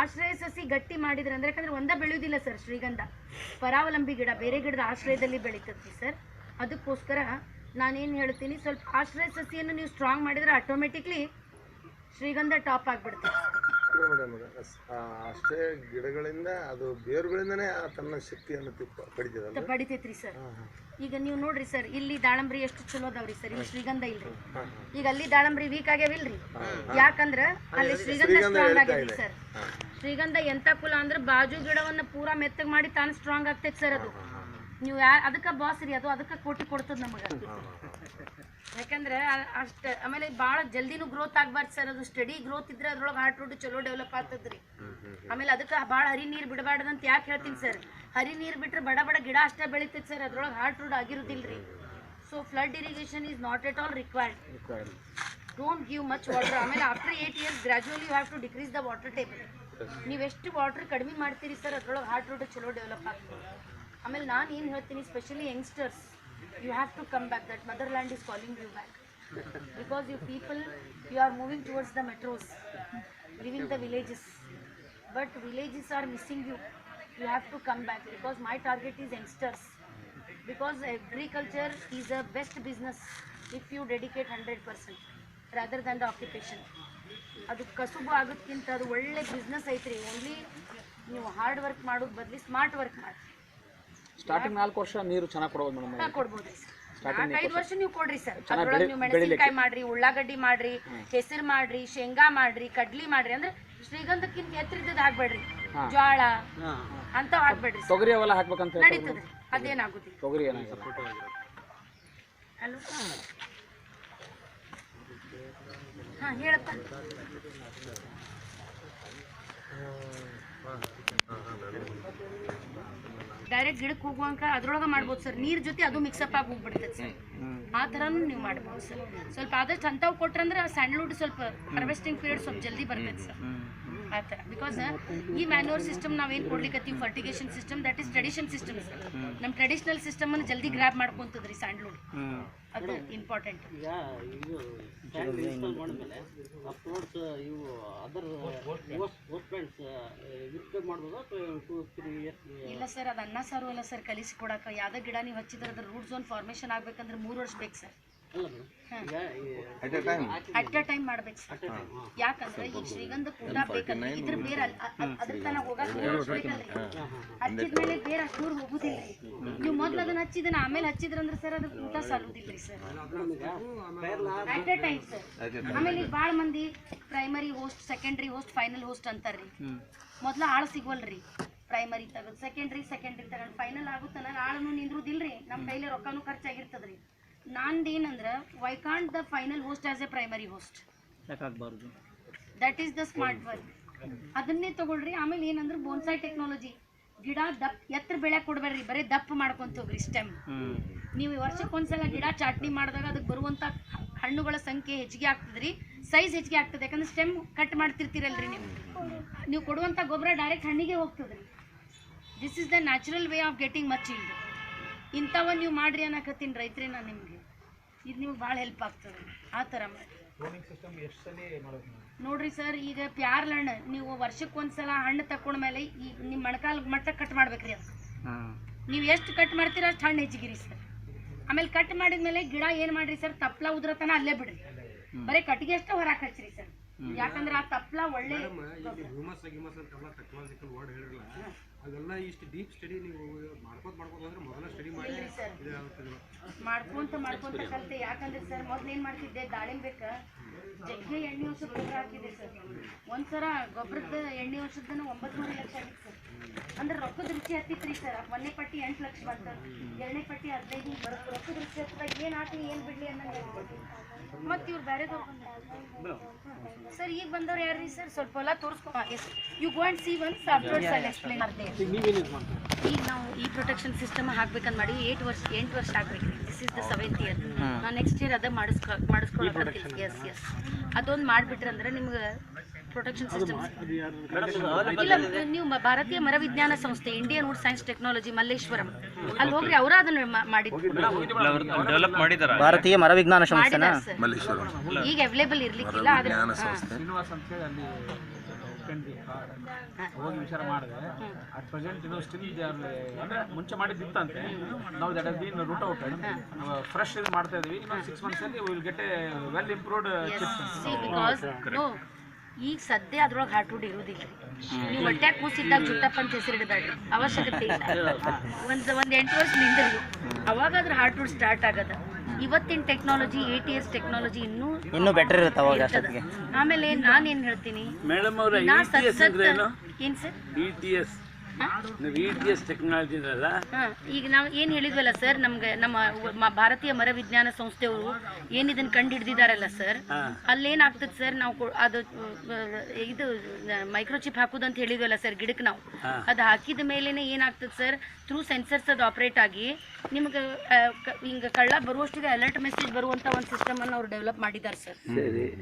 Speaker 1: ಆಶ್ರಯ ಸಸಿ ಗಟ್ಟಿ ಮಾಡಿದ್ರೆ ಅಂದ್ರೆ ಯಾಕಂದ್ರೆ ಒಂದೇ ಬೆಳೆಯೋದಿಲ್ಲ ಸರ್ ಶ್ರೀಗಂಧ. ಪರಾವಲಂಬಿ ಗಿಡ ಬೇರೆ ಗಿಡದ ಆಶ್ರಯದಲ್ಲಿ ಬೆಳೀತದ್ರಿ ಸರ್. ಅದಕ್ಕೋಸ್ಕರ ನಾನೇನು ಹೇಳ್ತೀನಿ ಸ್ವಲ್ಪ ಆಶ್ರಯ ಸಸಿಯನ್ನು ನೀವು ಸ್ಟ್ರಾಂಗ್ ಮಾಡಿದ್ರೆ ಆಟೋಮೆಟಿಕ್ಲಿ ಶ್ರೀಗಂಧ ಟಾಪ್ ಆಗಿಬಿಡ್ತದೆ.
Speaker 6: ಮೇಡಮ್ ಅಷ್ಟೇ ಗಿಡಗಳಿಂದ ಅದು ಬೇರುಗಳಿಂದನೇ ತನ್ನ ಶಕ್ತಿಯನ್ನು
Speaker 1: ಪಡಿತೈತ್ರಿ ಸರ್ ಈಗ ನೀವು ನೋಡ್ರಿ ಸರ್ ಇಲ್ಲಿ ದಾಳಂಬ್ರಿ ಎಷ್ಟು ಚಲೋ ಅದಾವ್ರಿ ಸರ್ ಇಲ್ಲಿ ಶ್ರೀಗಂಧ ಇಲ್ರಿ. ಈಗ ಅಲ್ಲಿ ದಾಳಂಬ್ರಿ ವೀಕ್ ಆಗ್ಯಾವಿಲ್ರಿ. ಯಾಕಂದ್ರ ಅಲ್ಲಿ ಶ್ರೀಗಂಧ ಸ್ಟ್ರಾಂಗ್ ಆಗಿದೆ ಸರ್ ಶ್ರೀಗಂಧ ಎಂತ ಕುಲ ಅಂದ್ರೆ ಬಾಜು ಗಿಡವನ್ನ ಪೂರಾ ಮೆತ್ತಗೆ ಮಾಡಿ ತಾನು ಸ್ಟ್ರಾಂಗ್ ಆಗ್ತೈತಿ ಸರ್ ಅದು. ನೀವು ಯಾ ಅದಕ್ಕೆ ಬಾಸ್ ರೀ ಅದು ಅದಕ್ಕೆ ಕೋಟಿ ಕೊಡ್ತದ ನಮಗೆ ಯಾಕಂದ್ರೆ ಅಷ್ಟು ಆಮೇಲೆ ಭಾಳ ಜಲ್ದಿನೂ ಗ್ರೋತ್ ಆಗ್ಬಾರ್ದು ಸರ್ ಅದು. ಸ್ಟಡಿ ಗ್ರೋತ್ ಇದ್ರೆ ಅದ್ರೊಳಗೆ ಹಾರ್ಟ್ ರೂಟ್ ಚಲೋ ಡೆವಲಪ್ ಆಗ್ತದ್ರಿ. ಆಮೇಲೆ ಅದಕ್ಕೆ ಭಾಳ ಹರಿ ನೀರು ಬಿಡಬಾರ್ದು ಅಂತ ಯಾಕೆ ಹೇಳ್ತೀನಿ ಸರ್ ಹರಿ ನೀರು ಬಿಟ್ರೆ ಬಡ ಬಡ ಗಿಡ ಅಷ್ಟೇ ಬೆಳಿತೈತೆ ಸರ್ ಅದ್ರೊಳಗೆ heart root ಆಗಿರೋದಿಲ್ರಿ. So flood irrigation is not at all required don't give much water ಆಮೇಲೆ after eight years gradually you have to decrease the water table ನೀವು ಎಷ್ಟು ವಾಟರ್ ಕಡಿಮೆ ಮಾಡ್ತೀರಿ ಸರ್ ಅದ್ರೊಳಗೆ ಹಾರ್ಟ್ ರೂಟ್ ಚಲೋ ಡೆವಲಪ್ ಆಗ್ತದೆ. ಆಮೇಲೆ ನಾನು ಏನು ಹೇಳ್ತೀನಿ specially youngsters you have to come back that motherland is calling you back because you people you are moving towards the metros leaving the villages but villages are missing you you have to come back because my target is youngsters because agriculture is a best business if you dedicate hundred percent rather than the occupation ಅದು ಕಸುಬು ಆಗೋದ್ಕಿಂತ ಅದು ಒಳ್ಳೆ business ಐತ್ರಿ. Only ನೀವು hard work ಮಾಡೋದು ಬದಲಿ smart work ಮಾಡಿ.
Speaker 2: Starting ನಾಲ್ಕು ವರ್ಷ ನೀರು ಚೆನ್ನಾಗಿ ಕೊಡ್ಬೋದು ಮೇಡಮ್
Speaker 1: ಕೊಡಬಹುದು ಸರ್ ನಾಲ್ಕೈದು ವರ್ಷ ನೀವು ಕೊಡ್ರಿ ಸರ್ ಅದ್ರೊಳಗೆ ನೀವು ಮೆಣಸಿನಕಾಯಿ ಮಾಡ್ರಿ ಉಳ್ಳಾಗಡ್ಡಿ ಮಾಡ್ರಿ ಹೆಸರು ಮಾಡ್ರಿ ಶೇಂಗಾ ಮಾಡ್ರಿ ಕಡ್ಲಿ ಮಾಡ್ರಿ ಅಂದ್ರೆ ಶ್ರೀಗಂಧಕ್ಕಿಂತ ಎತ್ತರಿದ್ದದ್ದು ಹಾಕ್ಬೇಡ್ರಿ ಜ್ವಾಳ ಅಂತ ಹಾಕ್ಬೇಡ್ರಿ.
Speaker 2: ತೊಗರಿ ಅವೆಲ್ಲ ಹಾಕ್ಬೇಕಂತ
Speaker 1: ನಡೀತದೆ ಅದೇನಾಗುತ್ತೆ
Speaker 2: ತೊಗರಿ
Speaker 1: ಹಲೋ ಹಾಂ ಹೇಳಪ್ಪ ಡೈರೆಕ್ಟ್ ಗಿಡಕ್ಕೆ ಹೋಗುವಂಕ ಅದ್ರೊಳಗೆ ಮಾಡ್ಬೋದು ಸರ್. ನೀರ್ ಜೊತೆ ಅದು ಮಿಕ್ಸಪ್ ಆಗಿ ಹೋಗ್ಬಿಡ್ತದೆ ಸರ್. ಆ ಥರನೂ ನೀವು ಮಾಡ್ಬೋದು ಸರ್. ಸ್ವಲ್ಪ ಆದಷ್ಟು ಅಂಥವು ಕೊಟ್ರಂದ್ರೆ ಸ್ಯಾಂಡ್ಲ್ವುಡ್ ಸ್ವಲ್ಪ ಹಾರ್ವೆಸ್ಟಿಂಗ್ ಪೀರಿಯಡ್ ಸ್ವಲ್ಪ ಜಲ್ದಿ ಬರ್ತೈತೆ ಸರ್. ಆ ಥರ. ಬಿಕಾಸ್ ಈ ಮ್ಯಾನ್ಯೂರ್ ಸಿಸ್ಟಮ್ ನಾವೇನು ಕೊಡ್ಲಿಕ್ಕತ್ತೀವಿ fertigation system that is tradition system sir. ನಮ್ಮ ಟ್ರೆಡಿಷನಲ್ ಸಿಸ್ಟಮನ್ನು ಜಲ್ದಿ ಗ್ರ್ಯಾಬ್ ಮಾಡ್ಕೊಂತದ್ರಿ ಸ್ಯಾಂಡ್ಲ್ವುಡ್ ಅದು ಇಂಪಾರ್ಟೆಂಟ್
Speaker 7: ಈಗ ಇದು ಟ್ಯಾಂಕ್ ಇನ್ಸ್ಟಾಲ್ ಮಾಡಿದ್ಮೇಲೆ ಅಫ್ಟರ್ವರ್ಡ್ಸ್ ಇವು ಅದರ್ ಪ್ಲಾಂಟ್ಸ್ ವಿತ್ ಮಾಡ್ಬೋದಾ ಟು ತ್ರೀ ಇಯರ್ಸ್
Speaker 1: ಇಲ್ಲ ಸರ್ ಅದು ಅನ್ನ ಸಾರು ಅಲ್ಲ ಸರ್ ಕಲಿಸಿ ಕೊಡಕ್ಕೆ. ಯಾವ್ದೇ ಗಿಡ ನೀವು ಹಚ್ಚಿದ್ರೆ ಅದ್ರ ರೂಟ್ ಝೋನ್ ಫಾರ್ಮೇಷನ್ ಆಗ್ಬೇಕಂದ್ರೆ ಮೂರು ವರ್ಷ ಬೇಕು ಸರ್ ಅಟ್ ಅ ಟೈಮ್ ಮಾಡ್ಬೇಕು ಸರ್ ಯಾಕಂದ್ರೆ ಈಗ ಶ್ರೀಗಂಧ ಕೂಡ ಬೇಕಲ್ಲ ಇದ್ರ ಬೇರೆ ಅದ್ರ ತನಕ ಹೋಗಕ್ಕೆ ಮೂರು ಹಚ್ಚಿದ್ಮೇಲೆ ಬೇರೆ ಅಷ್ಟು ದೂರ ಹೋಗುದಿಲ್ಲ ನೀವು ಮೊದ್ಲು ಅದನ್ನ ಹಚ್ಚಿದನ ಆಮೇಲೆ ಹಚ್ಚಿದ್ರಂದ್ರೆ ಸರ್ ಅದು ಊಟ ಸಲ್ಲುದಿಲ್ರಿ sir at a time sir ಆಮೇಲೆ ಈಗ ಭಾಳ ಮಂದಿ primary host secondary host final host ಅಂತಾರ್ರಿ ಮೊದ್ಲ ಆಳು ಸಿಗೋಲ್ರಿ ಪ್ರೈಮರಿ ತಗೊಂಡು ಸೆಕೆಂಡ್ರಿ ಸೆಕೆಂಡ್ರಿ ತಗೊಂಡು ಫೈನಲ್ ಆಗುತ್ತಲ್ಲ ಆಳನು ನಿಂದ್ರುದಿಲ್ರಿ ನಮ್ಮ ಕೈಲಿ ರೊಕ್ಕನು ಖರ್ಚಾಗಿರ್ತದ್ರಿ. ನಂದು ಏನಂದ್ರೆ why can't the final host as a primary host that is the smart work ಅದನ್ನೇ ತಗೊಳ್ರಿ ಆಮೇಲೆ ಏನಂದ್ರೆ ಬೋನ್ಸಾಯ್ ಟೆಕ್ನಾಲಜಿ ಗಿಡ ದಪ್ಪ ಎತ್ತರ ಬೆಳೆ ಕೊಡಬೇಡ್ರಿ ಬರೀ ದಪ್ಪ ಮಾಡ್ಕೊಂತ ಹೋಗ್ರಿ ಸ್ಟೆಮ್ ನೀವು ವರ್ಷಕ್ಕೊಂದ್ಸಲ ಗಿಡ ಚಾಟ್ನಿ ಮಾಡಿದಾಗ ಅದಕ್ಕೆ ಬರುವಂಥ ಹಣ್ಣುಗಳ ಸಂಖ್ಯೆ ಹೆಚ್ಚಿಗೆ ಆಗ್ತದ್ರಿ ಸೈಜ್ ಹೆಚ್ಚಿಗೆ ಆಗ್ತದೆ. ಯಾಕಂದ್ರೆ ಸ್ಟೆಮ್ ಕಟ್ ಮಾಡ್ತಿರ್ತೀರಲ್ರಿ ನೀವು. ನೀವು ಕೊಡುವಂಥ ಗೊಬ್ಬರ ಡೈರೆಕ್ಟ್ ಹಣ್ಣಿಗೆ ಹೋಗ್ತದ್ರಿ this is the natural way of getting much yield ಇಂಥವನ್ನ ನೀವು ಮಾಡ್ರಿ ಅನ್ನಕತ್ತೀನಿ ರೈತರೇ ನಾನು ನಿಮಗೆ. ಇದು ನಿಮ್ಗೆ ಭಾಳ ಹೆಲ್ಪ್ ಆಗ್ತದೆ. ಆ ಥರ ಮಾಡಿ. ನೋಡ್ರಿ ಸರ್ ಈಗ ಪ್ಯಾರ್ಲ ಹಣ್ಣು ನೀವು ವರ್ಷಕ್ಕೆ ಒಂದ್ಸಲ ಹಣ್ಣು ತಕೊಂಡ್ಮೇಲೆ ಈ ನಿಮ್ಮ ಮೊಣಕಾಲ್ ಮಟ್ಟ ಕಟ್ ಮಾಡ್ಬೇಕ್ರಿ ಅದು ನೀವು ಎಷ್ಟು ಕಟ್ ಮಾಡ್ತೀರ ಅಷ್ಟು ಹಣ್ಣು ಹೆಚ್ಚಿಗಿರಿ ಸರ್. ಆಮೇಲೆ ಕಟ್ ಮಾಡಿದ್ಮೇಲೆ ಗಿಡ ಏನು ಮಾಡ್ರಿ ಸರ್ ತಪ್ಪಲ ಉದ್ರತನ ಅಲ್ಲೇ ಬಿಡ್ರಿ. ಬರೀ ಕಟ್ಟಿಗೆ ಅಷ್ಟೇ ಹೊರಗೆ ಹಚ್ಚಿರಿ ಸರ್. ಯಾಕಂದ್ರೆ ಆ ತಪ್ಲ ಒಳ್ಳೆ
Speaker 8: ಹ್ಯೂಮಸ್ ಗಿಮಸ್ ಅಂತೆಲ್ಲ ಟೆಕ್ನಾಲಜಿಕಲ್ ವರ್ಡ್ ಹೇಳಿರಲ್ಲ ಅದೆಲ್ಲ ಇಷ್ಟು ಡೀಪ್ ಸ್ಟಡಿ ನೀವು ಮಾಡ್ಕೋತ ಮಾಡ್ಕೋತ ಅಂದ್ರೆ ಮೊದಲ ಸ್ಟಡಿ ಮಾಡಿ
Speaker 1: ಮಾಡ್ಕೊಂತ ಮಾಡ್ಕೊಂತ ಕಲಿತೆ. ಯಾಕಂದ್ರೆ ಸರ್ ಮೊದ್ಲು ಏನು ಮಾಡ್ತಿದ್ದೆ ದಾಳಿಂಬೆಕ ಜಗ್ಗೆ ಎಣ್ಣೆ ಔಷಧ ಗೊಬ್ಬರ ಹಾಕಿದ್ದೆ ಸರ್. ಒಂದ್ಸಲ ಗೊಬ್ಬರದ ಎಣ್ಣೆ ಔಷಧನ ಒಂಬತ್ತು ಲಕ್ಷ ಆಗಿತ್ತು ಸರ್. ಅಂದ್ರೆ ರೊಕ್ಕದ ರುಚಿ ಹತ್ತಿತ್ರಿ ಸರ್ ಒಂದನೇ ಪಟ್ಟಿ ಎಂಟು ಲಕ್ಷ ಬಂತು. ಎರಡನೇ ಪಟ್ಟಿ ಹದಿನೈದು ಬರುತ್ತೆ. ರೊಕ್ಕದ ರುಚಿ ಹತ್ತದಾಗ ಏನು ಹಾಕಿ ಏನು ಬಿಡ್ಲಿ ಅನ್ನಂಗೆ ಮತ್ತೆ ಇವ್ರು ಬೇರೆದವ್ರು ಸರ್ ಈಗ ಬಂದವ್ರು ಯಾರ್ರಿ ಸರ್ ಸ್ವಲ್ಪ ಹೊಲ ತೋರಿಸ್ಕೊ yes you go and see once afterwards I explain ಮಾಡ್ದೆ. ಈಗ ನಾವು ಈ ಪ್ರೊಟೆಕ್ಷನ್ ಸಿಸ್ಟಮ್ ಹಾಕ್ಬೇಕಂತ ಮಾಡಿ ಏಟ್ ವರ್ಷ ಎಂಟು ವರ್ಷ ಆಗ್ಬೇಕು this is the seventh year ನಾವು ನೆಕ್ಸ್ಟ್ ಇಯರ್ ಅದೇ ಮಾಡಿಸ್ಕೊ ಮಾಡಿಸ್ಕೊಳಕತ್ತೀವಿ ಎಸ್ ಎಸ್ ಅದೊಂದು ಮಾಡಿಬಿಟ್ರೆ ಅಂದ್ರೆ ನಿಮ್ಗೆ ಪ್ರೊಟೆಕ್ಷನ್ ಸಿಸ್ಟಮ್ ಇಲ್ಲ ನೀವು ಭಾರತೀಯ ಮರವಿಜ್ಞಾನ ಸಂಸ್ಥೆ Indian wood science technology Malleswaram. ಅಲ್ಲಿ ಹೋಗ್ರಿ ಅವರ ಅದನ್ನ ಮಾಡಿದ್ರು
Speaker 7: ಭಾರತೀಯ ಮರವಿಜ್ಞಾನ ಸಂಸ್ಥೆ ಸಂಸ್ಥೆನ?
Speaker 1: ಈಗ ಅವೈಲೇಬಲ್ ಇರ್ಲಿಕ್ಕಿಲ್ಲ
Speaker 2: ಹೋಗಿ ವಿಚಾರ ಮಾಡಿದೆ. ಅಟ್ ಪ್ರೆಸೆಂಟ್ ಇದು ಸ್ಟಿಲ್ ಅಂದ್ರೆ ಮುಂಚೆ ಮಾಡಿದ್ದಿತ್ತಂತೆ. ನಾವು that has been root out fresh ಇದು ಮಾಡ್ತಾ ಇದೀವಿ. ಇನ್ನೊಂದು ಸಿಕ್ಸ್ ಮಂತ್ಸ್ ಅಲ್ಲಿ will get a well improved
Speaker 1: ಈಗ ಸದ್ಯ ಅದ್ರೊಳಗೆ ಹಾರ್ಟ್ವುಡ್ ಇರುವುದಿಲ್ಲ ನೀವು ಹೊಟ್ಟೆ ಕೂಸಿದ್ದಾಗ ಜುಟ್ಟಪ್ಪ ಅಂತ ಹೆಸರಿಡಬೇಡ್ರಿ ಅವಶ್ಯಕತೆ ಇಲ್ಲ. ಒಂದು ಒಂದು ಎಂಟು ವರ್ಷ ನಿಂದಿರ್ಲಿ ಅವಾಗ ಅದ್ರ ಹಾರ್ಟ್ವುಡ್ ಸ್ಟಾರ್ಟ್ ಆಗದ. ಇವತ್ತಿನ technology A T S technology ಇನ್ನೂ
Speaker 7: ಇನ್ನೂ ಬೆಟರ್ ಇರುತ್ತೆ ಅವಾಗ.
Speaker 1: ಆಮೇಲೆ ನಾನು ಏನು ಹೇಳ್ತೀನಿ?
Speaker 5: ಮೇಡಮ್ ಅವರ
Speaker 1: ಏನು? Sir?
Speaker 5: E E T S technology ಇದಲ್ಲ
Speaker 1: ಹಾ, ಈಗ ನಾವು ಏನು ಹೇಳಿದ್ವಲ್ಲ ಸರ್ ನಮ್ಗೆ ನಮ್ಮ ಭಾರತೀಯ ಮರವಿಜ್ಞಾನ ಸಂಸ್ಥೆಯವರು ಏನು ಇದನ್ನ ಕಂಡು ಹಿಡಿದಿದಾರಲ್ಲ ಸರ್ ಅಲ್ಲೇನಾಗ್ತದೆ ಸರ್ ನಾವು ಅದು ಇದು ಮೈಕ್ರೋಚಿಪ್ ಹಾಕೋದು ಅಂತ ಹೇಳಿದ್ವಲ್ಲ ಸರ್ ಗಿಡಕ್ಕೆ ನಾವು. ಅದು ಹಾಕಿದ ಮೇಲೇನೆ ಏನಾಗ್ತದೆ ಸರ್ ಥ್ರೂ ಸೆನ್ಸರ್ಸ್ ಅದು ಆಪರೇಟ್ ಆಗಿ ನಿಮ್ಗೆ ಹಿಂಗ ಕ- ಹಿಂಗೆ ಕಳ್ಳ ಬರುವಷ್ಟಿಗೆ ಅಲರ್ಟ್ ಮೆಸೇಜ್ ಬರುವಂಥ ಒಂದು ಸಿಸ್ಟಮನ್ನು ಅವ್ರು ಡೆವಲಪ್ ಮಾಡಿದ್ದಾರೆ ಸರ್.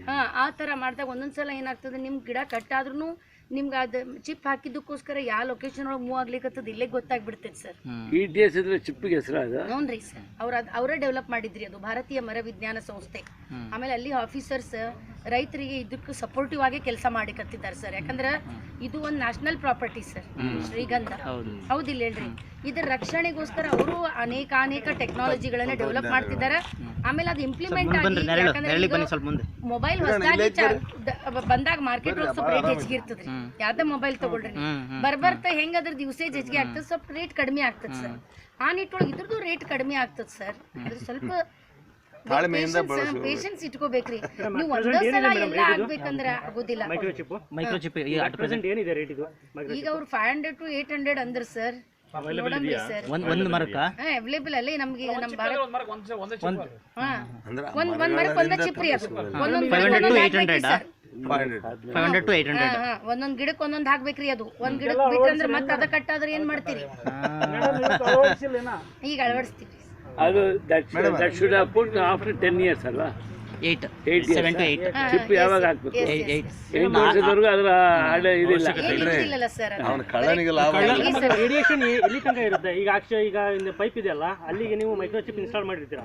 Speaker 1: ಹಾಂ ಆ ತರ ಮಾಡಿದಾಗ ಒಂದೊಂದು ಸಲ ಏನಾಗ್ತದೆ ನಿಮ್ಮ ಗಿಡ ಕಟ್ಟಾದ್ರೂ ನಿಮ್ಗೆ ಅದು ಚಿಪ್ ಹಾಕಿದ್ದಕ್ಕೋಸ್ಕರ ಯಾವ ಲೊಕೇಶನ್ ಒಳಗೆ ಮೂವ್ ಆಗ್ಲಿಕ್ಕತ್ತದ ಇಲ್ಲೇ ಗೊತ್ತಾಗ್ಬಿಡ್ತೈತೆ ಸರ್
Speaker 5: ಈ ಟಿ ಎಸ್ ಇದ್ರೆ ಚಿಪ್ಪಿಗೆ ಹೆಸರು ಅದು?
Speaker 1: ಹ್ಞೂ ಸರ್ ಅವ್ರ ಅದು ಅವರೇ ಡೆವಲಪ್ ಮಾಡಿದ್ರಿ ಅದು ಭಾರತೀಯ ಮರ ವಿಜ್ಞಾನ ಸಂಸ್ಥೆ. ಆಮೇಲೆ ಅಲ್ಲಿ ಆಫೀಸರ್ಸ್ ರೈತರಿಗೆ ಇದಕ್ಕೆ ಸಪೋರ್ಟಿವ್ ಆಗಿ ಕೆಲಸ ಮಾಡಿಕತ್ತಿದ್ದಾರೆ ಸರ್ ಯಾಕಂದ್ರೆ ಇದು ಒಂದು ನ್ಯಾಷನಲ್ ಪ್ರಾಪರ್ಟಿ ಸರ್ ಶ್ರೀಗಂಧ. ಹೌದಿಲ್ಲ ಹೇಳ್ರಿ. ಇದ್ರ ರಕ್ಷಣೆಗೋಸ್ಕರ ಅವರು ಅನೇಕ ಅನೇಕ ಟೆಕ್ನಾಲಜಿಗಳನ್ನ ಡೆವಲಪ್ ಮಾಡ್ತಿದ್ದಾರೆ. ಆಮೇಲೆ ಅದು ಇಂಪ್ಲಿಮೆಂಟ್ ಆಗಿ ಯಾಕಂದ್ರೆ
Speaker 7: ಸ್ವಲ್ಪ ಮುಂದೆ.
Speaker 1: ಮೊಬೈಲ್ ಹೊಸದಾಗಿ ಬಂದಾಗ ಮಾರ್ಕೆಟ್ ಒಳಗೆ ಸ್ವಲ್ಪ ರೇಟ್ ಹೆಚ್ಚಿಗೆ ಇರ್ತದ್ರಿ. ಯಾವ್ದೇ ಮೊಬೈಲ್ ತಗೊಳ್ರಿ. ಬರ್ಬರ್ತಾ ಹೆಂಗ್ ಅದ್ರದ್ದು ಯೂಸೇಜ್ ಹೆಚ್ಚಿಗೆ ಆಗ್ತದೆ ಸ್ವಲ್ಪ ರೇಟ್ ಕಡಿಮೆ ಆಗ್ತದೆ ಸರ್. ಆ ನಿಟ್ಟೊಳಗೆ ಇದ್ರದ್ದು ರೇಟ್ ಕಡಿಮೆ ಆಗ್ತದೆ ಸರ್. ಅದ್ರ ಸ್ವಲ್ಪ ಪೇಷನ್ಸ್ ಇಟ್ಕೋಬೇಕ್ರಿ. ನೀವು ಒಂದೇ ಸಲ ಎಲ್ಲ ಆಗ್ಬೇಕಂದ್ರೆ ಆಗೋದಿಲ್ಲ.
Speaker 7: ಮೈಕ್ರೋಚಿಪ್
Speaker 8: ಪ್ರೆಸೆಂಟ್ ಏನಿದೆ ರೇಟ್ ಇದು?
Speaker 1: ಈಗ ಅವ್ರು five hundred to eight hundred ಅಂದ್ರ ಸರ್ ಒಂದ್ ಸರ್.
Speaker 7: ಒಂದು ಒಂದು ಮರಕ್ಕ?
Speaker 1: ಹಾ ಅವೈಲೇಬಲ್ ಅಲ್ಲೇ ನಮ್ಗೆ ಈಗ ನಮ್ಮ ಭಾರತ
Speaker 2: ಒಂದ್ ಒಂದ್
Speaker 1: ಮರಕ್ಕೆ ಒಂದೇ ಚಿಪ್ರಿ ಅದು. ಒಂದೊಂದ್
Speaker 7: ಫೈವ್
Speaker 1: ಮರಕ್ಕೆ
Speaker 7: ಹಂಡ್ರೆಡ್ ಟು
Speaker 1: ಒಂದೊಂದ್
Speaker 7: ಹಂಡ್ರೆಡ್
Speaker 1: ಗಿಡಕ್ಕೆ ಒಂದೊಂದ್ ಹಾಕ್ಬೇಕ್ರಿ ಅದು. ಒಂದ್ ಗಿಡಕ್ಕೆ ಬಿಟ್ರಂದ್ರೆ ಮತ್ತೆ ಅದ ಕಟ್ಟಾದ್ರೆ ಏನ್ ಮಾಡ್ತೀರಿ? ಈಗ ಅಳವಡಿಸ್ತೀವಿ.
Speaker 5: ಅದು that that should have put after ten years ಅಲ್ವಾ?
Speaker 7: Eight
Speaker 5: eight
Speaker 7: seven to eight
Speaker 5: chip ಯಾವಾಗ ಹಾಕ್ಬೇಕು
Speaker 7: ಏಯ್ಟ್
Speaker 5: ಎಂಟು ವರ್ಷದವರೆಗೂ ಅದರ ಹಳೆ ಇದಿಲ್ಲ.
Speaker 1: ಏನಿಲ್ಲ ಸರ್
Speaker 4: ಅವನ ಕಳ್ಳನಿಗೆ ಲಾಭ
Speaker 8: ರೇಡಿಯೇಷನ್ ಎಲ್ಲಿ ತನಕ ಇರುತ್ತೆ? ಈಗ ಆಕ್ಚುಲಿ ಈಗ ಇನ್ನು ಪೈಪ್ ಇದೆಯಲ್ಲ ಅಲ್ಲಿಗೆ ನೀವು ಮೈಕ್ರೋಚಿಪ್ ಇನ್ಸ್ಟಾಲ್ ಮಾಡಿರ್ತೀರಾ?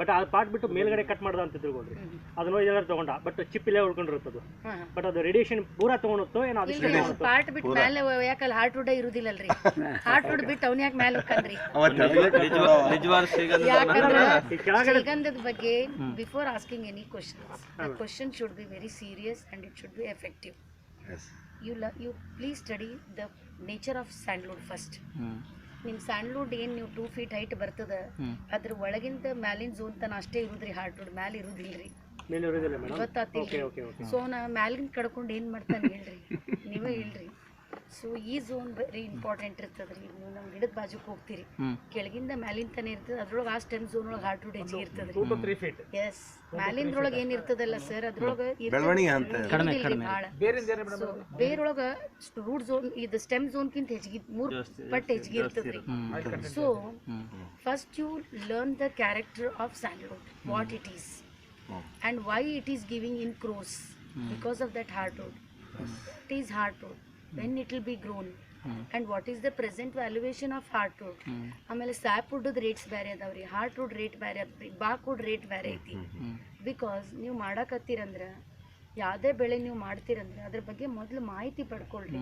Speaker 8: ಬಟ್ ಆ ಪಾರ್ಟ್ ಬಿಟ್ಟು ಮೇಲ್ಗಡೆ ಕಟ್ ಮಾಡ್ದ ಅಂತ ತಿಳ್ಕೊಳ್ರಿ. ಅದನ್ನ ಎಲ್ಲರೂ ತಗೊಂಡ. ಬಟ್ ಚಿಪ್ ಇಲ್ಲೇ ಉಳ್ಕೊಂಡಿರುತ್ತದು. ಬಟ್ ಅದು ರೇಡಿಯೇಷನ್ ಪೂರಾ ತಗೊಂಡುತ್ತೋ ಏನೋ ಅದು
Speaker 1: ಪಾರ್ಟ್ ಬಿಟ್ಟು ಮೇಲೆ ಯಾಕಲ್ಲ ಹಾರ್ಟ್ ವುಡ್ ಇರುದಿಲ್ಲಲ್ರಿ? ಹಾರ್ಟ್ ವುಡ್ ಬಿಟ್ಟು ಅವ್ನ ಯಾಕೆ ಮೇಲೆ ಯಾಕಂದ್ರೆ ಬಗ್ಗೆ before asking any question question should be very serious and it should be effective you ಲ you please study the nature of sandalwood first ನಿಮ್ಮ ಸ್ಯಾಂಡ್ಲುಡ್ ಏನು ನೀವು ಟೂ ಫೀಟ್ ಹೈಟ್ ಬರ್ತದ ಅದ್ರ ಒಳಗಿಂದ ಮ್ಯಾಲಿನ ಝೋನ್ ತನ ಅಷ್ಟೇ ಇರುದ್ರಿ ಹಾರ್ಟ್ ವುಡ್ ಮ್ಯಾಲೆ ಇರುದಿಲ್ರಿ. ಗೊತ್ತಾತಿಲ್ರಿ ಸೊ ನಾ ಮ್ಯಾಲಿನ ಕಡ್ಕೊಂಡು ಏನು ಮಾಡ್ತಾನೆ ಹೇಳ್ರಿ? ನೀವೇ ಹೇಳ್ರಿ. ಸೊ ಈ ಝೋನ್ ವೆರಿ ಇಂಪಾರ್ಟೆಂಟ್ ಇರ್ತದೆ ರೀ ನೀವು ನಮ್ಮ ಗಿಡದ ಬಾಜುಕ್ ಹೋಗ್ತೀರಿ. ಕೆಳಗಿಂದ ಮ್ಯಾಲಿನ ತನ ಇರ್ತದೆ. ಅದ್ರೊಳಗೆ ಆ ಸ್ಟೆಮ್ ಝೋನ್ ಒಳಗೆ ಹಾರ್ಟ್ ರೂಟ್ ಹೆಚ್ಚಿಗೆ ಇರ್ತದೆ
Speaker 2: ಟೂ ಟು ಫೀಟ್
Speaker 1: ಎಸ್ ಮ್ಯಾಲಿಂದ್ರೊಳಗೆ ಏನು ಇರ್ತದಲ್ಲ ಸರ್ ಅದ್ರೊಳಗೆ ಭಾಳ
Speaker 2: ಬೇರಿಂದ ಏನು
Speaker 1: ಬೇರೊಳಗೆ ರೂಟ್ ಝೋನ್ ಇದು ಸ್ಟೆಮ್ ಝೋನ್ಕಿಂತ ಹೆಚ್ಚಿಗೆ ಮೂರು ಪಟ್ಟು ಹೆಚ್ಚಿಗೆ ಇರ್ತದೆ ರೀ so first you learn the character of sandalwood what it is and why it is giving increase because of that heart rod it is heart rod when it will be grown and what is the present valuation of heart wood ಆಮೇಲೆ sap wood rates ಬೇರೆ ಅದಾವ ರೀ. Heart wood rate ಬೇರೆ ಬಾಕ್ wood rate ಬೇರೆ ಐತಿ. Because ನೀವು ಮಾಡಾಕತ್ತೀರಂದ್ರೆ ಯಾವುದೇ ಬೆಳೆ ನೀವು ಮಾಡ್ತೀರಂದ್ರೆ ಅದ್ರ ಬಗ್ಗೆ ಮೊದಲು ಮಾಹಿತಿ ಪಡ್ಕೊಳ್ರಿ.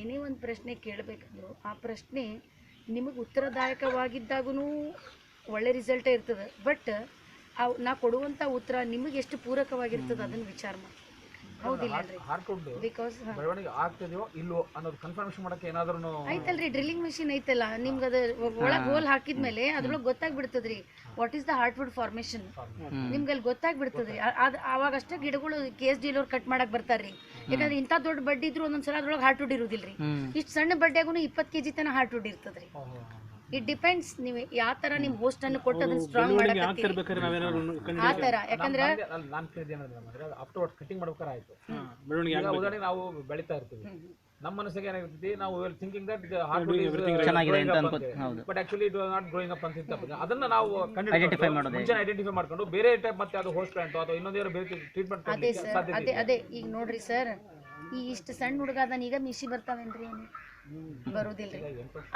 Speaker 1: ಏನೇ ಒಂದು ಪ್ರಶ್ನೆ ಕೇಳಬೇಕಂದ್ರು ಆ ಪ್ರಶ್ನೆ ನಿಮಗೆ ಉತ್ತರದಾಯಕವಾಗಿದ್ದಾಗೂ ಒಳ್ಳೆ ರಿಸಲ್ಟೇ ಇರ್ತದೆ. ಬಟ್ ಆ ನಾ ಕೊಡುವಂಥ ಉತ್ತರ ನಿಮಗೆ ಎಷ್ಟು ಪೂರಕವಾಗಿರ್ತದೆ ಅದನ್ನು ವಿಚಾರ ಮಾಡಿ ಬಿಕಾಸ್
Speaker 2: ಬೆಳವಣಿಗೆ ಆಗ್ತಿದೆಯೋ ಇಲ್ವೋ ಅನ್ನೋದು ಕನ್ಫರ್ಮೇಷನ್ ಮಾಡಕ್ಕೆ ಏನಾದ್ರೂ
Speaker 1: ಆಯ್ತಲ್ರಿ ಡ್ರಿಲ್ಲಿಂಗ್ ಮಿಷಿನ್ ಐತಲ್ಲ ನಿಮ್ಗೆ ಅದು ಒಳಗೆ ಹೋಲ್ ಹಾಕಿದ್ಮೇಲೆ ಅದ್ರೊಳಗೆ ಗೊತ್ತಾಗ್ಬಿಡ್ತದ್ರಿ. What is the heartwood formation ನಿಮ್ಗೆ ಅಲ್ಲಿ ಗೊತ್ತಾಗ್ಬಿಡ್ತದ್ರಿ. ಅದ್ ಅವಾಗ ಅಷ್ಟೇ ಗಿಡಗಳು ಕೆ ಎಸ್ ಡಿ ಅವ್ರು ಕಟ್ ಮಾಡಕ್ ಬರ್ತಾರ್ರಿ. ಯಾಕಂದ್ರೆ ಇಂಥ ದೊಡ್ಡ ಬಡ್ಡಿ ಇದ್ರು ಒಂದೊಂದ್ಸಲ ಅದ್ರೊಳಗೆ ಹಾರ್ಟ್ವುಡ್ ರೀ ಇಷ್ಟು ಸಣ್ಣ ಬಡ್ಡಿಯಾಗೂ ಇಪ್ಪತ್ತು ಕೆಜಿ ಜಿ ಹಾರ್ಟ್ ವುಡ್ ಇರ್ತದ್ರಿ ಇಟ್ ಡಿಪೆಂಡ್ಸ್ ನೀವು ಯಾವ ತರ ನಿಮ್ ಹೋಸ್ಟ್ ಅನ್ನು ಕೊಟ್ಟು ಅದನ್ನ ಸ್ಟ್ರಾಂಗ್
Speaker 8: ಮಾಡಕ್ಕೆ
Speaker 1: ಆ ತರ. ಯಾಕಂದ್ರೆ
Speaker 2: ನಾನು ಕೇಳಿದೆ ಏನಂದ್ರೆ ಆಫ್ಟರ್ವರ್ಡ್ ಕಟಿಂಗ್ ಮಾಡ್ಬೇಕಾರೆ ಆಯ್ತು. ಉದಾಹರಣೆಗೆ ನಾವು ಬೆಳಿತಾ ಇರ್ತೀವಿ. ನಮ್ಮ ಮನಸ್ಸಿಗೆ ಏನಾಗಿರ್ತೈತಿ ನಾವು ಥಿಂಕಿಂಗ್ ದಟ್
Speaker 9: ಚೆನ್ನಾಗಿದೆ ಅಂತ ಅನ್ಕೋತೀವಿ ಹೌದು.
Speaker 2: But actually it not growing up ಅಂತ. ಅದನ್ನ ನಾವು
Speaker 9: ಐಡೆಂಟಿಫೈ ಮಾಡೋದು.
Speaker 2: ಮುಂಚೆ ಐಡೆಂಟಿಫೈ ಮಾಡ್ಕೊಂಡು ಬೇರೆ ಟೈಪ್ ಮತ್ತೆ ಅದು ಹೋಸ್ಟ್ ಪ್ಲಾಂಟ್ ಅಥವಾ ಇನ್ನೊಂದು ಬೇರೆ ಟ್ರೀಟ್ಮೆಂಟ್
Speaker 1: ಅದೇ ಅದೇ ಅದೇ. ಈಗ ನೋಡ್ರಿ ಸರ್ ಈ ಇಷ್ಟು ಸಣ್ಣ ಹುಡುಗ ಅದನ್ನ ಈಗ ಮಿಸಿ ಬರ್ತಾವೇನ್ರಿ ಏನು? ಬರೋದಿಲ್ರಿ.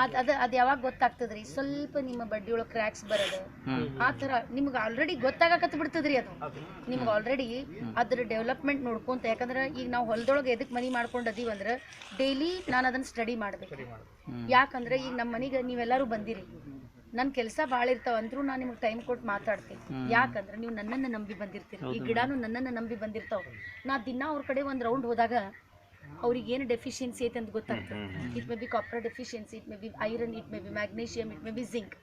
Speaker 1: ಅದ್ ಅದ ಅದ್ ಯಾವಾಗ ಗೊತ್ತಾಗ್ತದ್ರಿ? ಸ್ವಲ್ಪ ನಿಮ್ಮ ಬಡ್ಡಿ ಒಳಗೆ ಕ್ರ್ಯಾಕ್ಸ್ ಬರೋದು. ಆ ತರ ನಿಮ್ಗೆ ಆಲ್ರೆಡಿ ಗೊತ್ತಾಗಕತ್ ಬಿಡ್ತದ್ರಿ ಅದು. ನಿಮ್ಗೆ ಆಲ್ರೆಡಿ ಅದ್ರ ಡೆವಲಪ್ಮೆಂಟ್ ನೋಡ್ಕೊಂತ ಯಾಕಂದ್ರೆ ಈಗ ನಾವು ಹೊಲದೊಳಗೆ ಎದಕ್ ಮನಿ ಮಾಡ್ಕೊಂಡು ಅಂದ್ರ ಡೈಲಿ ನಾನು ಅದನ್ನ ಸ್ಟಡಿ ಮಾಡ್ಬೇಕು. ಯಾಕಂದ್ರೆ ಈಗ ನಮ್ಮ ಮನೆಗೆ ನೀವೆಲ್ಲಾರು ಬಂದಿರಿ. ನನ್ ಕೆಲಸ ಬಾಳ ಇರ್ತಾವ ಅಂದ್ರು ನಾನು ನಿಮ್ಗೆ ಟೈಮ್ ಕೊಟ್ಟು ಮಾತಾಡ್ತೀನಿ. ಯಾಕಂದ್ರೆ ನೀವು ನನ್ನನ್ನ ನಂಬಿ ಬಂದಿರ್ತೀರಿ. ಈ ಗಿಡಾನು ನನ್ನನ್ನ ನಂಬಿ ಬಂದಿರ್ತಾವ. ನಾ ದಿನ ಅವ್ರ ಕಡೆ ಒಂದು ರೌಂಡ್ ಹೋದಾಗ ಅವ್ರಿಗೆ ಏನು ಡೆಫಿಷಿಯನ್ಸಿ ಐತೆ ಅಂತ ಗೊತ್ತಾಗ್ತದೆ. It may be copper deficiency it may be iron it may be magnesium it may be zinc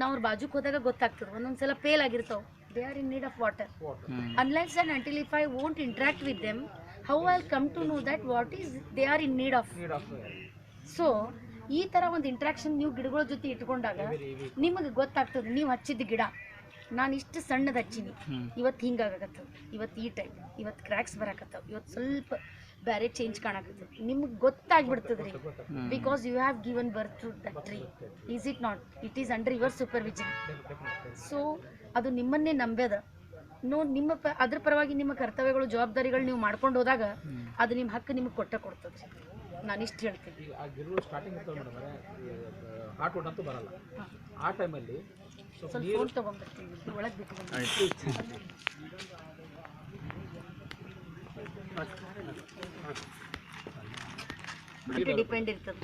Speaker 1: ನಾವು ಅವ್ರ ಬಾಜುಕ್ ಹೋದಾಗ ಗೊತ್ತಾಗ್ತದೆ. ಒಂದೊಂದ್ಸಲ ಫೇಲ್ ಆಗಿರ್ತಾವ. They are in need of water unless and until if I won't interact with them how I come to know that what is they are in need of so ಈ ಥರ ಒಂದು ಇಂಟ್ರಾಕ್ಷನ್ ನೀವು ಗಿಡಗಳ ಜೊತೆ ಇಟ್ಕೊಂಡಾಗ ನಿಮಗೆ ಗೊತ್ತಾಗ್ತದೆ. ನೀವು ಹಚ್ಚಿದ ಗಿಡ ನಾನು ಇಷ್ಟು ಸಣ್ಣದ ಹಚ್ಚೀನಿ. ಇವತ್ತು ಹಿಂಗಾಗತ್ತವ ಇವತ್ತು ಈ ಟೈಪ್ ಇವತ್ತು ಕ್ರ್ಯಾಕ್ಸ್ ಬರಾಕತ್ತವ. ಇವತ್ತು ಸ್ವಲ್ಪ ಬೇರೆ ಚೇಂಜ್ ಕಾಣಕತ್ತವ ನಿಮ್ಗೆ ಗೊತ್ತಾಗ್ಬಿಡ್ತದ್ರಿ. Because you have given birth to that tree is it not it is under your supervision so ಅದು ನಿಮ್ಮನ್ನೇ ನಂಬ್ಯದ. ನೋ ನಿಮ್ಮ ಪ ಅದ್ರ ಪರವಾಗಿ ನಿಮ್ಮ ಕರ್ತವ್ಯಗಳು ಜವಾಬ್ದಾರಿಗಳು ನೀವು ಮಾಡ್ಕೊಂಡು ಹೋದಾಗ ಅದು ನಿಮ್ಮ ಹಕ್ಕು ನಿಮಗೆ ಕೊಟ್ಟ ಕೊಡ್ತದೆ ನಾನು ಇಷ್ಟು ಹೇಳ್ತೀನಿ ಸ್ವಲ್ಪ ಫೋನ್ ತೊಗೊಂಡ್ಬರ್ತೀನಿ ಒಳಗೆ ಬಿಟ್ಟು ಡಿಪೆಂಡ್ ಇರ್ತದೆ.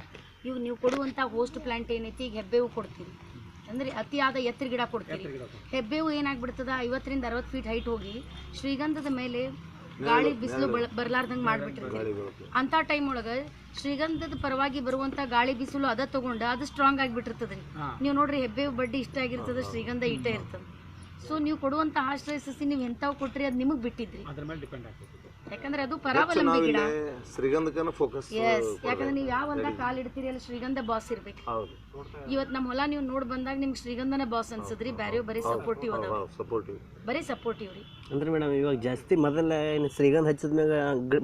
Speaker 1: ಇವು ನೀವು ಕೊಡುವಂಥ ಹೋಸ್ಟ್ ಪ್ಲಾಂಟ್ ಏನೈತಿ ಈಗ ಹೆಬ್ಬೇವು ಕೊಡ್ತೀರಿ. ಅಂದರೆ ಅತಿಯಾದ ಎತ್ತರ ಗಿಡ ಕೊಡ್ತೀರಿ. ಹೆಬ್ಬೇವು ಏನಾಗ್ಬಿಡ್ತದ ಐವತ್ತರಿಂದ ಅರವತ್ತು ಫೀಟ್ ಹೈಟ್ ಹೋಗಿ ಶ್ರೀಗಂಧದ ಮೇಲೆ ಗಾಳಿ ಬಿಸಿಲು ಬರ್ಲಾರ್ದಂಗೆ ಮಾಡಿಬಿಟ್ಟಿರ್ತೀವಿ ಅಂಥ ಟೈಮ್ ಒಳಗೆ ಶ್ರೀಗಂಧದ ಪರವಾಗಿ ಬರುವಂಥ ಗಾಳಿ ಬಿಸಿಲು ಅದ ತೊಗೊಂಡು ಅದು ಸ್ಟ್ರಾಂಗ್ ಆಗಿಬಿಟ್ಟಿರ್ತದೆ. ರೀ ನೀವು ನೋಡ್ರಿ ಹೆಬ್ಬೇವು ಬಡ್ಡಿ ಇಷ್ಟ ಆಗಿರ್ತದೆ ಶ್ರೀಗಂಧ ಇಟ್ಟ ಇರ್ತದೆ. ಸೊ ನೀವು ಕೊಡುವಂಥ ಆಶ್ರಯ ಸಸಿ ನೀವು ಎಂಥವು ಕೊಟ್ರಿ ಅದು ನಿಮಗೆ ಬಿಟ್ಟಿದ್ರಿ.
Speaker 2: ಅದ್ರ ಮೇಲೆ ಡಿಪೆಂಡ್ ಆಗ್ತೈತಿ.
Speaker 1: ಯಾಕಂದ್ರೆ ಅದು ಪರಾವಲಂಬಿ ಗಿಡ
Speaker 6: ಶ್ರೀಗಂಧಕ್ಕನ ಫೋಕಸ್
Speaker 1: ಎಸ್ ಯಾಕಂದ್ರೆ ನೀವು ಯಾವ ಒಂದ ಕಾಲು ಇಡ್ತೀರಿ ಅಲ್ಲಿ ಶ್ರೀಗಂಧ ಬಾಸ್ ಇರ್ಬೇಕು.
Speaker 6: ಹೌದು.
Speaker 1: ಇವತ್ತು ನಮ್ಮ ಹೊಲ ನೀವು ನೋಡಿ ಬಂದಾಗ ನಿಮ್ಗೆ ಶ್ರೀಗಂಧನ ಬಾಸ್ ಅನ್ಸದ್ರಿ ಬ್ಯಾರೆ ಬರೀ ಸಪೋರ್ಟಿವ್ ಅದಾವ.
Speaker 6: ಸಪೋರ್ಟಿವ್
Speaker 1: ಬರೀ ಸಪೋರ್ಟಿವ್ ರೀ.
Speaker 9: ಅಂದ್ರೆ ಮೇಡಮ್ ಇವಾಗ ಜಾಸ್ತಿ ಮೊದಲ ಏನು ಶ್ರೀಗಂಧ ಹಚ್ಚಿದ ಮ್ಯಾಗ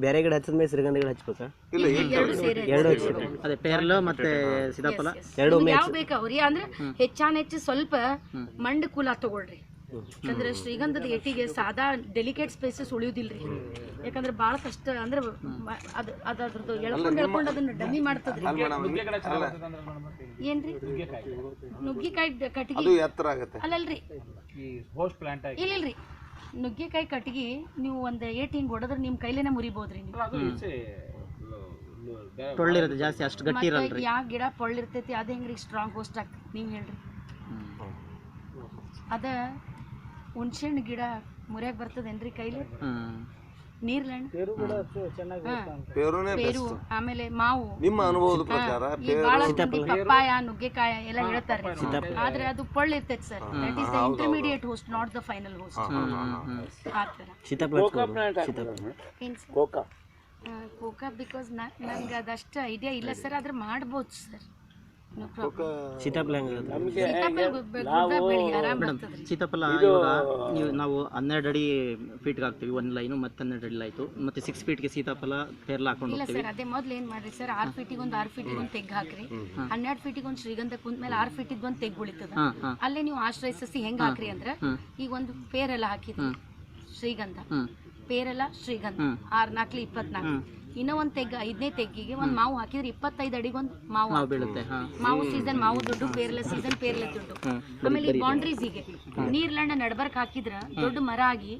Speaker 9: ಬೇರೆ ಗಿಡ ಹಚ್ಚಿದ್ಮೇಲೆ ಶ್ರೀಗಂಧ ಗಿಡ ಹಚ್ಬೇಕಾ?
Speaker 6: ಇಲ್ಲ
Speaker 1: ಎರಡು ಸೇರಿ
Speaker 9: ಎರಡು
Speaker 5: ಅದೇ ಪೇರ್ಲು ಮತ್ತೆ ಸೀತಾಫಲ
Speaker 9: ಎರಡು
Speaker 1: ಯಾವ ಬೇಕಾವ್ರಿ ಅಂದ್ರೆ ಹೆಚ್ಚಾನ ಹೆಚ್ಚು ಸ್ವಲ್ಪ ಮಂಡ್ ಕುಲ ತಗೊಳ್ರಿ. ಯಾಕಂದ್ರೆ ಶ್ರೀಗಂಧದ ಎಟಿಗೆ ಸಾದಾ ಡೆಲಿಕೇಟ್ ಸ್ಪೇಸಸ್ ಉಳಿಯುದಿಲ್ರಿ. ಯಾಕಂದ್ರೆ ಭಾಳ ಕಷ್ಟ ಅಂದ್ರೆ ಅದು ಅದು ಅದ್ರದ್ದು ಎಳ್ಕೊಂಡು ಎಳ್ಕೊಂಡು ಅದನ್ನ ಡಮ್ಮಿ ಮಾಡ್ತದ್ರಿ. ಏನ್ರಿ?
Speaker 2: ನುಗ್ಗೆಕಾಯಿ
Speaker 6: ಆಗತ್ತೆ.
Speaker 1: ಅಲ್ಲಲ್ರಿ.
Speaker 2: ಈ ಇಲ್ರಿ ಪ್ಲಾಂಟ್ ಆಗಿ.
Speaker 1: ಇಲ್ಲಿಲ್ರಿ. ನುಗ್ಗೆಕಾಯಿ ಕಟ್ಗಿ ನೀವು ಒಂದು ಏಟ್ ಹಿಂಗ್ ಹೊಡೆದ್ರೆ ನಿಮ್ಮ ಕೈಲೇನೆ ಮುರಿಬೋದ್ರಿ ನೀವು.
Speaker 5: ಟೊಳ್ಳಿರುತ್ತೆ ಜಾಸ್ತಿ ಅಷ್ಟು ಗಟ್ಟಿ ಇರಲ್ಲ
Speaker 1: ಯಾವ ಗಿಡ ಪೊಳ್ಳಿರ್ತೈತಿ ಅದು ಹೆಂಗ್ರಿ ಸ್ಟ್ರಾಂಗ್ ಹೋಸ್ಟ್ ಆಗ್ತೈತಿ ನೀವು ಹೇಳ್ರಿ. ಅದ ಹುಣ್ಸೆಹಣ್ಣು ಗಿಡ ಮುರಿಯಾಗ ಬರ್ತದೇನ್ರಿ ಕೈಲಿ? ನೀರ್ಲಣ್ಣ? ಪೇರು ಆಮೇಲೆ ಮಾವು.
Speaker 6: ನಿಮ್ಮ ಅನುಭವದ ಪ್ರಕಾರ
Speaker 1: ಈ ಬಾಳ ಪಪ್ಪಾಯ ನುಗ್ಗೆಕಾಯ ಎಲ್ಲ ಹೇಳ್ತಾರೆ. ಆದ್ರೆ ಅದು ಪೊಳ್ಳ ಇರ್ತೈತೆ sir. That is the intermediate host not the final host ಆ ಥರ. ಕೋಕಾ ಬಿಕಾಸ್ ನಂಗೆ ಅದಷ್ಟು ಐಡಿಯಾ ಇಲ್ಲ ಸರ್. ಆದ್ರೆ ಮಾಡ್ಬೋದು ಸರ್.
Speaker 9: ಸೀತಾಫಲ
Speaker 3: ಇವಾಗ ನೀವು ನಾವು ಹನ್ನೆರಡು ಅಡಿ ಫೀಟ್ಗೆ ಹಾಕ್ತೀವಿ ಒಂದು ಲೈನು ಮತ್ತೆ ಹನ್ನೆರಡು ಅಡಿ ಆಯಿತು ಮತ್ತೆ ಸಿಕ್ಸ್ ಫೀಟ್ಗೆ ಸೀತಾಫಲ ಪೇರ್ಲ ಹಾಕೊಂಡು
Speaker 1: ಇಲ್ಲ
Speaker 3: ಹೋಗ್ತೀವಿ.
Speaker 1: ಸರ್ ಅದೇ ಮೊದ್ಲು ಏನ್ ಮಾಡ್ರಿ ಸರ್ ಆರ್ ಫೀಟಿಗೆ ಒಂದು ಆರ್ ಫೀಟಿಗೆ ಒಂದು ತೆಗ್ ಹಾಕ್ರಿ. ಹನ್ನೆರಡು ಫೀಟಿಗೆ ಒಂದು ಶ್ರೀಗಂಧ ಕುಂತ ಮೇಲೆ ಆರ್ ಫೀಟಿಗೆ ಒಂದು ತೆಗ್ ಉಳಿತದ. ಅಲ್ಲೇ ನೀವು ಆಶ್ರಯ ಸಸಿ ಹೆಂಗ್ ಹಾಕ್ರಿ ಅಂದ್ರೆ ಈಗ ಒಂದು ಪೇರೆಲ್ಲ ಹಾಕಿದ್ರಿ ಶ್ರೀಗಂಧ. ಪೇರೆಲ್ಲ ಶ್ರೀಗಂಧ. ಆರ್ ನಾಲ್ಕಲಿ ಇಪ್ಪತ್ನಾಲ್ಕು ಇನ್ನೂ ಒಂದ್ ತೆಗ್ ಐದನೇ ತೆಗ್ಗಿಗೆ ಒಂದ್ ಮಾವು ಹಾಕಿದ್ರೆ ಇಪ್ಪತ್ತೈದು ಅಡಿಗೆ ಒಂದು ಮಾವು.
Speaker 3: ಬೀಳುತ್ತೆ ಹಾಂ.
Speaker 1: ಮಾವು ಸೀಸನ್ ಮಾವು ದುಡ್ಡು ಪೇರ್ಲೆ ಸೀಸನ್ ಪೇರ್ಲೆ ದುಡ್ಡು. ಆಮೇಲೆ ಈ ಬೌಂಡ್ರೀಸಿಗೆ ನೀರ್ಲಂಡ ನಡ್ಬರ್ಕ್ ಹಾಕಿದ್ರ ದೊಡ್ಡ ಮರ ಆಗಿ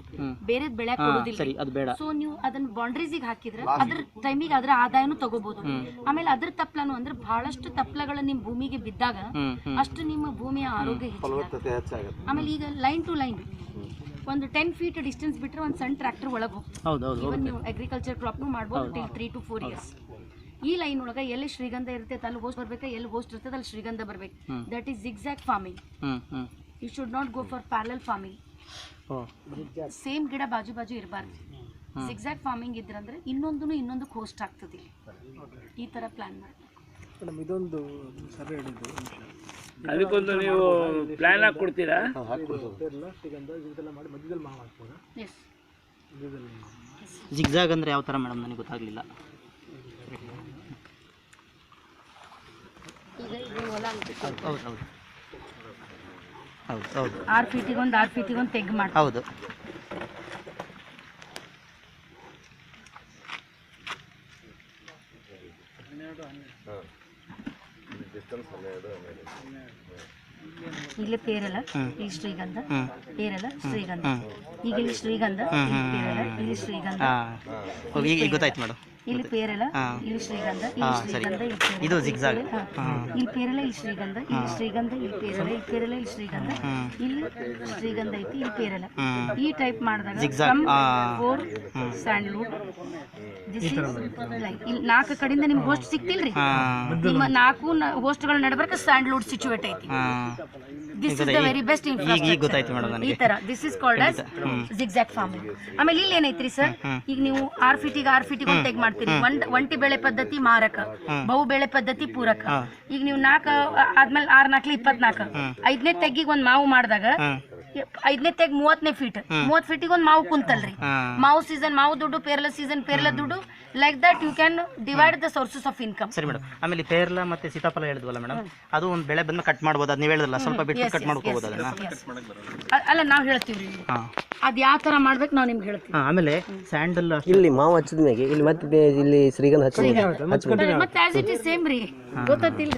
Speaker 1: ಬೇರೆ ಬೆಳೆ ಕೊಡೋದಿಲ್ಲ.
Speaker 3: ಸರಿ ಅದು ಬೇಡ.
Speaker 1: ಸೊ ನೀವು ಅದನ್ನ ಬೌಂಡ್ರೀಸಿಗೆ ಹಾಕಿದ್ರೆ ಅದ್ರ ಟೈಮಿಗೆ ಅದ್ರ ಆದಾಯನೂ ತಗೋಬಹುದು ಆಮೇಲೆ ಅದ್ರ ತಪ್ಲನು ಅಂದ್ರೆ ಬಹಳಷ್ಟು ತಪ್ಲಗಳು ನಿಮ್ ಭೂಮಿಗೆ ಬಿದ್ದಾಗ ಅಷ್ಟು ನಿಮ್ಮ ಭೂಮಿಯ ಆರೋಗ್ಯ ಹೆಚ್ಚಾಗುತ್ತೆ
Speaker 6: ಹೆಚ್ಚಾಗುತ್ತೆ.
Speaker 1: ಆಮೇಲೆ ಈಗ ಲೈನ್ ಟು ಲೈನ್ ಒಂದು ಟೆನ್ ಫೀಟ್ ಡಿಸ್ಟೆನ್ಸ್ ಬಿಟ್ಟರೆ ಒಂದು ಸಣ್ಣ ಟ್ರ್ಯಾಕ್ಟರ್ ಒಳಗೆ ಹೋಗ್ತದೆ.
Speaker 3: ಹೌದು ಹೌದು
Speaker 1: ಇವನ್ ನೀವು ಅಗ್ರಿಕಲ್ಚರ್ ಕ್ರಾಪ್ನು ಮಾಡ್ಬೋದು till three to four years ಈ ಲೈನ್ ಒಳಗೆ ಎಲ್ಲಿ ಶ್ರೀಗಂಧ ಇರುತ್ತೆ ಅಲ್ಲಿ ಹೋಸ್ಟ್ ಬರ್ಬೇಕು ಎಲ್ಲಿ ಹೋಸ್ಟ್ ಇರ್ತದೆ ಅಲ್ಲಿ ಶ್ರೀಗಂಧ ಬರ್ಬೇಕು. That is exact farming you should not go for parallel farming
Speaker 3: O.
Speaker 1: Same ಗಿಡ ಬಾಜು ಬಾಜು ಇರಬಾರ್ದು. ಎಕ್ಸಾಕ್ಟ್ ಫಾರ್ಮಿಂಗ್ ಇದ್ರಂದ್ರೆ ಇನ್ನೊಂದು ಇನ್ನೊಂದು ಹೋಸ್ಟ್ ಆಗ್ತದೆ ಇಲ್ಲಿ. ಈ ಥರ ಪ್ಲಾನ್ ಮಾಡಿ
Speaker 2: ಅದಕ್ಕೊಂದು ನೀವು ಪ್ಲಾನ್ ಹಾಕಿ ಕೊಡ್ತೀರಾ
Speaker 3: ಜಿಗ್ಜಾಗ್ ಅಂದರೆ ಯಾವ ಥರ ಮೇಡಮ್ ನನಗೆ ಗೊತ್ತಾಗ್ಲಿಲ್ಲ.
Speaker 1: ಈಗ ಇದು ಹೊಲ
Speaker 3: ಹೌದು ಹೌದು ಹೌದು. ಹೌದು
Speaker 1: ಆರು ಫೀಟಿಗೆ ಒಂದು ಆರು ಫೀಟಿಗೆ ಒಂದು ತೆಗ್ ಮಾಡಿ
Speaker 3: ಹೌದು
Speaker 1: ಇಲ್ಲಿ ಪೇರಲ ಇಲ್ಲಿ ಶ್ರೀಗಂಧ ಪೇರಲ ಶ್ರೀಗಂಧ. ಈಗ ಇಲ್ಲಿ ಶ್ರೀಗಂಧ ಇಲ್ಲಿ ಪೇರಲ ಇಲ್ಲಿ ಶ್ರೀಗಂಧ.
Speaker 3: ಈಗ ಈಗ ಗೊತ್ತಾಯ್ತು ಮೇಡಮ್
Speaker 1: ಇಲ್ಲಿ ಪೇರಲ ಇಲ್ಲಿ ಶ್ರೀಗಂಧ ಇಲ್ಲಿ ಶ್ರೀಗಂಧ ಇಲ್ಲಿ ಪೇರಲ
Speaker 3: ಇದು zigzag.
Speaker 1: ಇಲ್ಲಿ ಪೇರಲ ಇಲ್ಲಿ ಶ್ರೀಗಂಧ ಇಲ್ಲಿ ಶ್ರೀಗಂಧ ಇಲ್ಲಿ ಪೇರಲ ಇಲ್ಲಿ ಪೇರಲ ಇಲ್ಲಿ ಶ್ರೀಗಂಧ. ಇಲ್ಲಿ ಶ್ರೀಗಂಧ ಐತಿ ಇಲ್ಲಿ ಪೇರಲ ಈ ಟೈಪ್ ಮಾಡಿದಾಗ. ಫೋರ್ ಸ್ಯಾಂಡ್ಲ್ವುಡ್ ಇಲ್ಲಿ ನಾಲ್ಕು ಕಡೆಯಿಂದ ನಿಮ್ಗೆ ಹೋಸ್ಟ್ ಸಿಕ್ತಿಲ್ರಿ ನಿಮ್ಮ ನಾಲ್ಕು ಹೋಸ್ಟ್ಗಳ ನಡಬರ್ಕ ಸ್ಯಾಂಡ್ಲ್ವುಡ್ ಸಿಚುವೇಟ್ ಐತಿ. This is the very best
Speaker 3: ಈಗ ಈಗ ಗೊತ್ತಾಯ್ತು ಮೇಡಮ್
Speaker 1: ಈ
Speaker 3: ನನಗೆ
Speaker 1: ತರ this is called as zigzag farming ಆಮೇಲೆ ಇಲ್ಲಿ ಏನೈತ್ರಿ ಸರ್ ಈಗ ನೀವು ಆರ್ ಫೀಟಿಗೆ ಆರ್ ಫೀಟಿಗೆ ಒಂದು ತೆಗ್ ಮಾಡ್ತೀರಿ. ಒಂದ್ ಒಂಟಿ ಬೆಳೆ ಪದ್ಧತಿ ಮಾರಕ. ಬಹು ಬೆಳೆ ಪದ್ಧತಿ ಪೂರಕ. ಈಗ ನೀವು ನಾಲ್ಕು ಆದ್ಮೇಲೆ ಆರ್ ನಾಲ್ಕು ಇಪ್ಪತ್ನಾಲ್ಕು. ಐದನೇ ತೆಗ್ಗಿಗೆ ಒಂದ್ ಮಾವು ಮಾಡಿದಾಗ ಐದನೇ ತೆಗ್ ಮೂವತ್ತನೇ ಫೀಟ್ ಮೂವತ್ ಫೀಟಿಗೆ ಒಂದು ಮಾವು ಕುಂತಲ್ರಿ. ಮಾವು ಸೀಸನ್ ಮಾವು ದುಡ್ಡು ಪೇರ್ಲ ಸೀಸನ್ ಪೇರ್ಲ ದುಡ್ಡು. Like that you can divide the sources of income
Speaker 3: ಸರಿ ಮೇಡಮ್. ಆಮೇಲೆ ಈ ಪೇರ್ಲ ಮತ್ತೆ ಸೀತಾಫಲ ಹೇಳಿದ್ವಲ್ಲ ಮೇಡಮ್. ಅದು ಒಂದು ಬೆಳೆ ಬಂದು ಕಟ್ ಮಾಡ್ಬೋದು. ಅದ್ ನೀವು ಹೇಳಿದ್ರಲ್ಲ ಸ್ವಲ್ಪ ಬಿಟ್ಟು ಕಟ್ ಮಾಡ್ಕೋಬೋದು ಅದನ್ನ.
Speaker 1: ಅಲ್ಲ ನಾವು ಹೇಳ್ತೀವಿ
Speaker 3: ಹಾಂ.
Speaker 1: ಅದ್ ಯಾವ ತರ ಮಾಡ್ಬೇಕು ನಾವು ನಿಮ್ಗೆ ಹೇಳ್ತೀವಿ.
Speaker 3: ಆಮೇಲೆ ಸ್ಯಾಂಡಲ್
Speaker 9: ಇಲ್ಲಿ ಮಾವು ಹಚ್ಚಿದ ಮೇಲೆ ಇಲ್ಲಿ ಮತ್ತೆ ಇಲ್ಲಿ ಶ್ರೀಗಂಧ ಹಚ್ಚಿ
Speaker 1: ಮತ್ತೆ ಆಸ್ ಇಟ್ ಇಸ್ ಸೇಮ್ ರೀ. ಗೊತ್ತಿಲ್ಲ